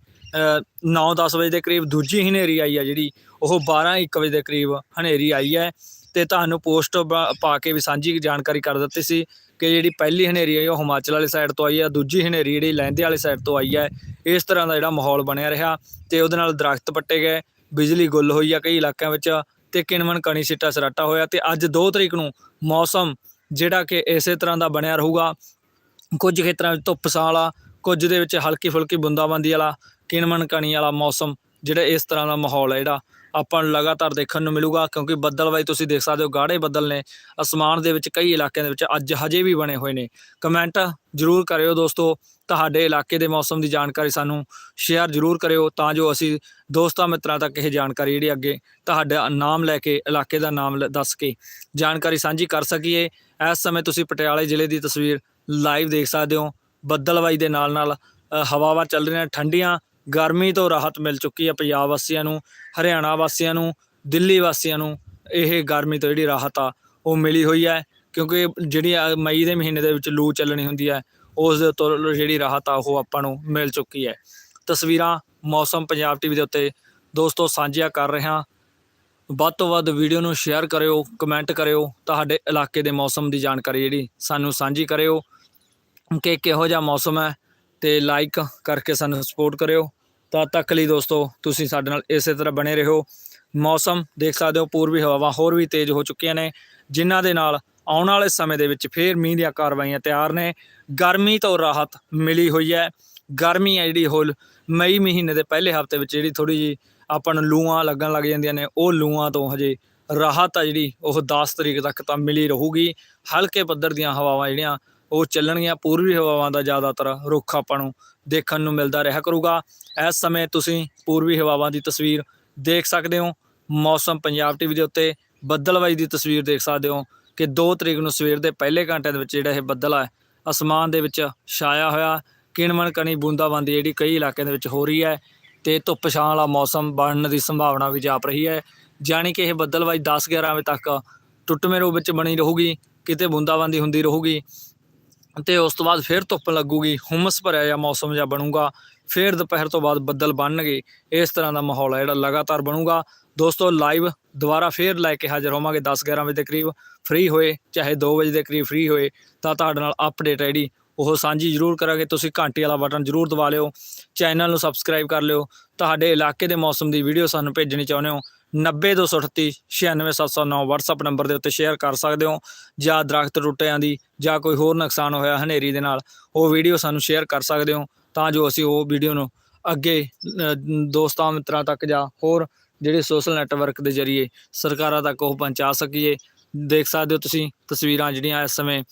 9-10 ਵਜੇ ਦੇ ਕਰੀਬ। ਦੂਜੀ ਹਨੇਰੀ ਆਈ ਆ ਜਿਹੜੀ ਉਹ 12-1 ਵਜੇ ਦੇ ਕਰੀਬ ਹਨੇਰੀ ਆਈ ਹੈ। ਤੇ ਤੁਹਾਨੂੰ ਪੋਸਟ ਬ- ਪਾ ਕੇ ਵੀ ਸਾਂਝੀ ਜਾਣਕਾਰੀ ਕਰ ਦਿੱਤੀ ਸੀ ਕਿ ਜਿਹੜੀ ਪਹਿਲੀ ਹਨੇਰੀ ਹੈ ਉਹ ਹਿਮਾਚਲ ਵਾਲੀ ਸਾਈਡ ਤੋਂ ਆਈ ਹੈ ਦੂਜੀ ਹਨੇਰੀ ਜਿਹੜੀ ਲਹਿੰਦੇ ਵਾਲੀ ਸਾਈਡ ਤੋਂ ਆਈ ਹੈ ਇਸ ਤਰ੍ਹਾਂ ਦਾ ਜਿਹੜਾ ਮਾਹੌਲ ਬਣਿਆ ਰਿਹਾ ਤੇ ਉਹਦੇ ਨਾਲ ਦਰਖਤ ਪੱਟੇ ਗਏ, ਬਿਜਲੀ ਗੁੱਲ ਹੋਈ ਆ ਕਈ ਇਲਾਕਿਆਂ ਵਿੱਚ ਤੇ ਕਿਣਮਣ ਕਣੀ ਸਿੱਟਾ ਸਰਾਟਾ ਹੋਇਆ ਤੇ ਅੱਜ 2 ਤਰੀਕ ਨੂੰ ਮੌਸਮ ਜਿਹੜਾ ਕਿ ਇਸੇ ਤਰ੍ਹਾਂ ਦਾ ਬਣਿਆ ਰਹੂਗਾ। ਕੁਝ ਖੇਤਰਾਂ ਵਿੱਚ ਧੁੱਪ ਸਾਂ ਵਾਲਾ, ਕੁਝ ਦੇ ਵਿੱਚ ਹਲਕੀ ਫੁਲਕੀ ਬੂੰਦਾਬਾਂਦੀ ਵਾਲਾ ਕਿਣਮਣ ਕਣੀ ਵਾਲਾ ਮੌਸਮ ਜਿਹੜਾ ਇਸ ਤਰ੍ਹਾਂ ਦਾ ਮਾਹੌਲ ਹੈ ਜਿਹੜਾ ਆਪਾਂ ਨੂੰ ਲਗਾਤਾਰ ਦੇਖਣ ਨੂੰ ਮਿਲੂਗਾ, ਕਿਉਂਕਿ ਬੱਦਲਵਾਈ ਤੁਸੀਂ ਦੇਖ ਸਕਦੇ ਹੋ ਗਾੜੇ ਬੱਦਲ ਨੇ, ਅਸਮਾਨ ਦੇ ਵਿੱਚ ਕਈ ਇਲਾਕਿਆਂ ਦੇ ਵਿੱਚ ਅੱਜ ਹਜੇ ਵੀ ਬਣੇ ਹੋਏ ਨੇ। ਕਮੈਂਟ ਜ਼ਰੂਰ ਕਰਿਓ ਦੋਸਤੋ, ਤੁਹਾਡੇ ਇਲਾਕੇ ਦੇ ਮੌਸਮ ਦੀ ਜਾਣਕਾਰੀ ਸਾਨੂੰ ਸ਼ੇਅਰ ਜ਼ਰੂਰ ਕਰਿਓ, ਤਾਂ ਜੋ ਅਸੀਂ ਦੋਸਤਾਂ ਮਿੱਤਰਾਂ ਤੱਕ ਇਹ ਜਾਣਕਾਰੀ ਜਿਹੜੀ ਅੱਗੇ ਤੁਹਾਡਾ ਨਾਮ ਲੈ ਕੇ, ਇਲਾਕੇ ਦਾ ਨਾਮ ਲ- ਦੱਸ ਕੇ ਜਾਣਕਾਰੀ ਸਾਂਝੀ ਕਰ ਸਕੀਏ। ਇਸ ਸਮੇਂ ਤੁਸੀਂ ਪਟਿਆਲੇ ਜ਼ਿਲ੍ਹੇ ਦੀ ਤਸਵੀਰ ਲਾਈਵ ਦੇਖ ਸਕਦੇ ਹੋ। ਬੱਦਲਵਾਈ ਦੇ ਨਾਲ ਨਾਲ ਹਵਾਵਾਂ ਚੱਲ ਰਹੀਆਂ ਠੰਡੀਆਂ ਗਰਮੀ ਤੋਂ ਰਾਹਤ ਮਿਲ ਚੁੱਕੀ ਹੈ ਪੰਜਾਬ ਵਾਸੀਆਂ ਨੂੰ, ਹਰਿਆਣਾ ਵਾਸੀਆਂ ਨੂੰ, ਦਿੱਲੀ ਵਾਸੀਆਂ ਨੂੰ, ਇਹ ਗਰਮੀ ਤੋਂ ਜਿਹੜੀ ਰਾਹਤ ਆ, ਉਹ ਮਿਲੀ ਹੋਈ ਹੈ ਕਿਉਂਕਿ ਜਿਹੜੀ ਮਈ ਦੇ ਮਹੀਨੇ ਦੇ ਵਿੱਚ ਲੂ ਚੱਲਣੀ ਹੁੰਦੀ ਹੈ ਉਸ ਦੇ ਤੋਂ ਜਿਹੜੀ ਰਾਹਤ ਆ, ਉਹ ਆਪਾਂ ਨੂੰ ਮਿਲ ਚੁੱਕੀ ਹੈ ਤਸਵੀਰਾਂ ਮੌਸਮ ਪੰਜਾਬ ਟੀਵੀ ਦੇ ਉੱਤੇ ਦੋਸਤੋ ਸਾਂਝੀਆਂ ਕਰ ਰਿਹਾ ਵੱਧ ਤੋਂ ਵੱਧ ਵੀਡੀਓ ਨੂੰ ਸ਼ੇਅਰ ਕਰਿਓ, ਕਮੈਂਟ ਕਰਿਓ, ਤੁਹਾਡੇ ਇਲਾਕੇ ਦੇ ਮੌਸਮ ਦੀ ਜਾਣਕਾਰੀ ਜਿਹੜੀ ਸਾਨੂੰ ਸਾਂਝੀ ਕਰਿਓ ਕਿ ਕਿਹੋ ਜਿਹਾ ਮੌਸਮ ਹੈ ਤੇ ਲਾਈਕ ਕਰਕੇ ਸਾਨੂੰ ਸਪੋਰਟ ਕਰਿਓ। ਤਦ ਤੱਕ ਲਈ ਦੋਸਤੋ, ਤੁਸੀਂ ਸਾਡੇ ਨਾਲ ਇਸੇ ਤਰ੍ਹਾਂ ਬਣੇ ਰਹੋ। ਮੌਸਮ ਦੇਖ ਸਕਦੇ ਹੋ, ਪੂਰਬੀ ਹਵਾਵਾਂ ਹੋਰ ਵੀ ਤੇਜ਼ ਹੋ ਚੁੱਕੀਆਂ ਨੇ। ਜਿਨ੍ਹਾਂ ਦੇ ਨਾਲ ਆਉਣ ਵਾਲੇ ਸਮੇਂ ਦੇ ਵਿੱਚ ਫੇਰ ਮੀਂਹ ਦੀਆਂ ਕਾਰਵਾਈਆਂ ਤਿਆਰ ਨੇ। ਗਰਮੀ ਤੋਂ ਰਾਹਤ ਮਿਲੀ ਹੋਈ ਹੈ। ਗਰਮੀ ਹੈ ਜਿਹੜੀ ਉਹ ਮਈ ਮਹੀਨੇ ਦੇ ਪਹਿਲੇ ਹਫ਼ਤੇ ਵਿੱਚ ਜਿਹੜੀ ਥੋੜੀ ਜੀ ਆਪਾਂ ਨੂੰ ਲੂਆਂ ਲੱਗਣ ਲੱਗ ਜਾਂਦੀਆਂ ਨੇ, ਉਹ ਲੂਆਂ ਤੋਂ ਹਜੇ ਰਾਹਤ ਆ ਜਿਹੜੀ, ਉਹ 10 ਤਰੀਕ ਤੱਕ ਤਾਂ ਮਿਲੀ ਰਹੂਗੀ। ਹਲਕੇ ਪੱਧਰ ਦੀਆਂ ਹਵਾਵਾਂ ਜਿਹੜੀਆਂ ਉਹ ਚੱਲਣਗੀਆਂ ਪੂਰਬੀ ਹਵਾਵਾਂ ਦਾ ਜ਼ਿਆਦਾਤਰ ਰੁੱਖ ਆਪਾਂ ਨੂੰ ਦੇਖਣ ਨੂੰ ਮਿਲਦਾ ਰਿਹਾ ਕਰੂਗਾ। ਇਸ ਸਮੇਂ ਤੁਸੀਂ ਪੂਰਬੀ ਹਵਾਵਾਂ ਦੀ ਤਸਵੀਰ ਦੇਖ ਸਕਦੇ ਹੋ। ਮੌਸਮ ਪੰਜਾਬ ਟੀਵੀ ਦੇ ਉੱਤੇ ਬੱਦਲਵਾਈ ਦੀ ਤਸਵੀਰ ਦੇਖ ਸਕਦੇ ਹੋ ਕਿ 2 ਤਰੀਕ ਨੂੰ ਸਵੇਰ ਦੇ ਪਹਿਲੇ ਘੰਟਿਆਂ ਦੇ ਵਿੱਚ ਜਿਹੜਾ ਇਹ ਬੱਦਲ ਹੈ ਅਸਮਾਨ ਦੇ ਵਿੱਚ ਛਾਇਆ ਹੋਇਆ, ਕਿਣਮਣ ਕਣੀ ਬੂੰਦਾਬਾਂਦੀ ਜਿਹੜੀ ਕਈ ਇਲਾਕਿਆਂ ਦੇ ਵਿੱਚ ਹੋ ਰਹੀ ਹੈ ਤੇ ਧੁੱਪ ਛਾਂ ਵਾਲਾ ਮੌਸਮ ਬਣਨ ਦੀ ਸੰਭਾਵਨਾ ਵੀ ਜਾਪ ਰਹੀ ਹੈ। ਜਾਣੀ ਕਿ ਇਹ ਬੱਦਲਵਾਈ 10 11 ਵਜੇ ਤੱਕ ਟੁੱਟਵੇਂ ਰੂਪ ਵਿੱਚ ਬਣੀ ਰਹੂਗੀ, ਕਿਤੇ ਬੂੰਦਾਬਾਂਦੀ ਹੁੰਦੀ ਰਹੂਗੀ। ਤੇ ਉਸ ਤੋਂ ਬਾਅਦ ਫਿਰ ਧੁੱਪ ਲੱਗੂਗੀ, ਹੁਮਸ ਭਰਿਆ ਜਿਹਾ ਮੌਸਮ ਜਿਹਾ ਬਣੂਗਾ, ਫਿਰ ਦੁਪਹਿਰ ਤੋਂ ਬਾਅਦ ਬੱਦਲ ਬਣਨਗੇ, ਇਸ ਤਰ੍ਹਾਂ ਦਾ ਮਾਹੌਲ ਹੈ ਜਿਹੜਾ ਲਗਾਤਾਰ ਬਣੂਗਾ। ਦੋਸਤੋ ਲਾਈਵ ਦੁਬਾਰਾ ਫੇਰ ਲੈ ਕੇ ਹਾਜ਼ਰ ਹੋਵਾਂਗੇ 10 11 ਵਜੇ ਦੇ ਕਰੀਬ ਫ੍ਰੀ ਹੋਏ, ਚਾਹੇ 2 ਵਜੇ ਦੇ ਕਰੀਬ ਫ੍ਰੀ ਹੋਏ, ਤਾਂ ਤੁਹਾਡੇ ਨਾਲ ਅਪਡੇਟ ਹੈ ਜਿਹੜੀ, ਉਹ ਸਾਂਝੀ ਜ਼ਰੂਰ ਕਰਾਂਗੇ। ਤੁਸੀਂ ਘੰਟੀ ਵਾਲਾ ਬਟਨ ਜ਼ਰੂਰ ਦਬਾ ਲਿਓ, ਚੈਨਲ ਨੂੰ ਸਬਸਕ੍ਰਾਈਬ ਕਰ ਲਿਓ, ਤੁਹਾਡੇ ਇਲਾਕੇ ਦੇ ਮੌਸਮ ਦੀ ਵੀਡੀਓ ਸਾਨੂੰ ਭੇਜਣੀ ਚਾਹੁੰਦੇ ਹੋ 90238 96709 WhatsApp ਨੰਬਰ ਦੇ ਉੱਤੇ ਸ਼ੇਅਰ ਕਰ ਸਕਦੇ ਹੋ। ਜਾਂ ਦਰਖਤ ਟੁੱਟਿਆਂ ਦੀ ਜਾਂ ਕੋਈ ਹੋਰ ਨੁਕਸਾਨ ਹੋਇਆ ਹਨੇਰੀ ਦੇ ਨਾਲ, ਉਹ ਵੀਡੀਓ ਸਾਨੂੰ ਸ਼ੇਅਰ ਕਰ ਸਕਦੇ ਹੋ ਤਾਂ ਜੋ ਅਸੀਂ ਉਹ ਵੀਡੀਓ ਨੂੰ ਅੱਗੇ ਦੋਸਤਾਂ ਮਿੱਤਰਾਂ ਤੱਕ ਜਾਂ ਹੋਰ ਜਿਹੜੇ ਸੋਸ਼ਲ ਨੈਟਵਰਕ ਦੇ ਜ਼ਰੀਏ ਸਰਕਾਰਾਂ ਤੱਕ ਉਹ ਪਹੁੰਚਾ ਸਕੀਏ। ਦੇਖ ਸਕਦੇ ਹੋ ਤੁਸੀਂ ਤਸਵੀਰਾਂ ਜਿਹੜੀਆਂ ਇਸ ਸਮੇਂ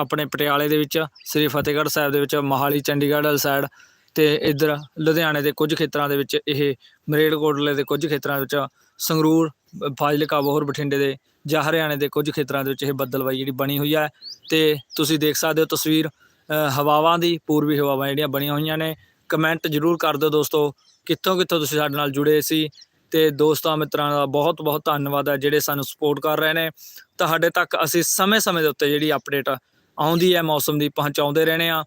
ਆਪਣੇ ਪਟਿਆਲੇ ਦੇ ਵਿੱਚ, ਸ੍ਰੀ ਫਤਿਹਗੜ੍ਹ ਸਾਹਿਬ ਦੇ ਵਿੱਚ, ਮੋਹਾਲੀ, ਚੰਡੀਗੜ੍ਹ ਵਾਲੀ ਸਾਈਡ ਤੇ ਇੱਧਰ ਲੁਧਿਆਣੇ ਦੇ ਕੁਝ ਖੇਤਰਾਂ ਦੇ ਵਿੱਚ ਇਹ ਮਰੇਡਕੋਟਲੇ ਦੇ ਕੁਝ ਖੇਤਰਾਂ ਵਿੱਚ ਸੰਗਰੂਰ, ਫਾਜ਼ਿਲਕਾ, ਬੋਹਰ, ਬਠਿੰਡੇ ਦੇ ਜਾਂ ਹਰਿਆਣੇ ਦੇ ਕੁਝ ਖੇਤਰਾਂ ਦੇ ਵਿੱਚ ਇਹ ਬੱਦਲਵਾਈ ਜਿਹੜੀ ਬਣੀ ਹੋਈ ਹੈ। ਤੇ ਤੁਸੀਂ ਦੇਖ ਸਕਦੇ ਹੋ ਤਸਵੀਰ ਹਵਾਵਾਂ ਦੀ, ਪੂਰਬੀ ਹਵਾਵਾਂ ਜਿਹੜੀਆਂ ਬਣੀਆਂ ਹੋਈਆਂ ਨੇ। ਕਮੈਂਟ ਜ਼ਰੂਰ ਕਰ ਦਿਓ ਦੋਸਤੋ, ਕਿੱਥੋਂ ਕਿੱਥੋਂ ਤੁਸੀਂ ਸਾਡੇ ਨਾਲ ਜੁੜੇ ਸੀ। ਤੇ ਦੋਸਤਾਂ ਮਿੱਤਰਾਂ ਦਾ ਬਹੁਤ ਬਹੁਤ ਧੰਨਵਾਦ ਹੈ ਜਿਹੜੇ ਸਾਨੂੰ ਸਪੋਰਟ ਕਰ ਰਹੇ ਨੇ। ਤੁਹਾਡੇ ਤੱਕ ਅਸੀਂ ਸਮੇਂ-ਸਮੇਂ ਦੇ ਉੱਤੇ ਜਿਹੜੀ ਅਪਡੇਟ ਆਉਂਦੀ ਹੈ, ਮੌਸਮ ਦੀ ਪਹੁੰਚਾਉਂਦੇ ਰਹਿਣੇ ਆ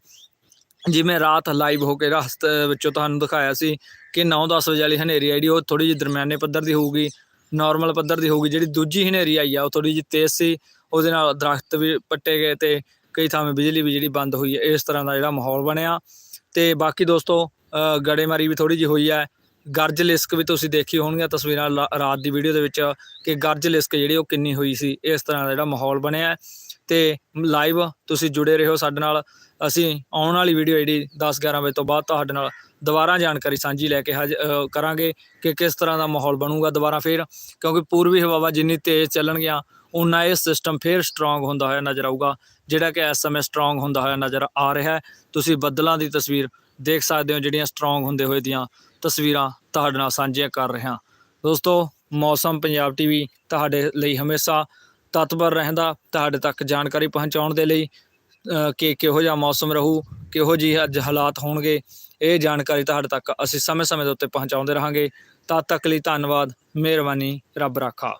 ਜਿਵੇਂ ਰਾਤ ਲਾਈਵ ਹੋ ਕੇ ਰਸਤੇ ਵਿੱਚੋਂ ਤੁਹਾਨੂੰ ਦਿਖਾਇਆ ਸੀ ਕਿ 9-10 ਵਜੇ ਵਾਲੀ ਹਨੇਰੀ ਆਈ ਉਹ ਥੋੜੀ ਜਿਹੀ ਦਰਮਿਆਨੇ ਪੱਧਰ ਦੀ ਹੋਊਗੀ ਨਾਰਮਲ ਪੱਧਰ ਦੀ ਹੋਊਗੀ, ਜਿਹੜੀ ਦੂਜੀ ਹਨੇਰੀ ਆਈ ਆ, ਉਹ ਥੋੜੀ ਜਿਹੀ ਤੇਜ਼ ਸੀ, ਉਹਦੇ ਨਾਲ ਦਰਖਤ ਵੀ ਪੱਟੇ ਗਏ ਤੇ ਕਈ ਥਾਵੇਂ ਬਿਜਲੀ ਵੀ ਜਿਹੜੀ ਬੰਦ ਹੋਈ ਹੈ ਇਸ ਤਰ੍ਹਾਂ ਦਾ ਜਿਹੜਾ ਮਾਹੌਲ ਬਣਿਆ। ਤੇ ਬਾਕੀ ਦੋਸਤੋ ਗੜੇਮਾਰੀ ਵੀ ਥੋੜੀ ਜਿਹੀ ਹੋਈ ਹੈ ਗਰਜ ਲਿਸਕ ਵੀ ਤੁਸੀਂ ਦੇਖੀ ਹੋਣਗੀਆਂ ਤਸਵੀਰਾਂ ਲਾ- ਰਾਤ ਦੀ ਵੀਡੀਓ ਦੇ ਵਿੱਚ ਕਿ ਗਰਜ ਲਿਸਕ ਜਿਹੜੀ ਉਹ ਕਿੰਨੀ ਹੋਈ ਸੀ, ਇਸ ਤਰ੍ਹਾਂ ਦਾ ਜਿਹੜਾ ਮਾਹੌਲ ਬਣਿਆ। ਤੇ ਲਾਈਵ ਤੁਸੀਂ ਜੁੜੇ ਰਹੋ ਸਾਡੇ ਨਾਲ। ਅਸੀਂ ਆਉਣ ਵਾਲੀ ਵੀਡੀਓ ਜਿਹੜੀ 10 11 ਵਜੇ ਤੋਂ ਬਾਅਦ ਤੁਹਾਡੇ ਨਾਲ ਦੁਬਾਰਾ ਜਾਣਕਾਰੀ ਸਾਂਝੀ ਲੈ ਕੇ ਹਾਜ਼- ਕਰਾਂਗੇ ਕਿ ਕਿਸ ਤਰ੍ਹਾਂ ਦਾ ਮਾਹੌਲ ਬਣੂਗਾ ਦੁਬਾਰਾ ਫੇਰ। ਕਿਉਂਕਿ ਪੂਰਬੀ ਹਵਾਵਾਂ ਜਿੰਨੀ ਤੇਜ਼ ਚੱਲਣਗੀਆਂ ਉਨਾ ਇਹ ਸਿਸਟਮ ਫੇਰ ਸਟਰੋਂਗ ਹੁੰਦਾ ਹੋਇਆ ਨਜ਼ਰ ਆਊਗਾ। ਜਿਹੜਾ ਕਿ ਇਸ ਸਮੇਂ ਸਟਰੋਂਗ ਹੁੰਦਾ ਹੋਇਆ ਨਜ਼ਰ ਆ ਰਿਹਾ ਹੈ। ਤੁਸੀਂ ਬੱਦਲਾਂ ਦੀ ਤਸਵੀਰ ਦੇਖ ਸਕਦੇ ਹੋ ਜਿਹੜੀਆਂ ਸਟਰੋਂਗ ਹੁੰਦੇ ਹੋਏ ਦੀਆਂ ਤਸਵੀਰਾਂ ਤੁਹਾਡੇ ਨਾਲ ਸਾਂਝੀਆਂ ਕਰ ਰਿਹਾ। ਦੋਸਤੋ, ਮੌਸਮ, ਪੰਜਾਬ ਟੀਵੀ ਤੁਹਾਡੇ ਲਈ ਹਮੇਸ਼ਾ ਤਤਪਰ ਰਹਿੰਦਾ, ਤੁਹਾਡੇ ਤੱਕ ਜਾਣਕਾਰੀ ਪਹੁੰਚਾਉਣ ਦੇ ਲਈ ਕਿ ਕਿਹੋ ਜਿਹਾ ਮੌਸਮ ਰਹੂ, ਕਿਹੋ ਜਿਹੇ ਅੱਜ ਹਾਲਾਤ ਹੋਣਗੇ, ਇਹ ਜਾਣਕਾਰੀ ਤੁਹਾਡੇ ਤੱਕ ਅਸੀਂ ਸਮੇਂ-ਸਮੇਂ ਦੇ ਉੱਤੇ ਪਹੁੰਚਾਉਂਦੇ ਰਹਾਂਗੇ। ਤਦ ਤੱਕ ਲਈ ਧੰਨਵਾਦ, ਮਿਹਰਬਾਨੀ, ਰੱਬ ਰਾਖਾ।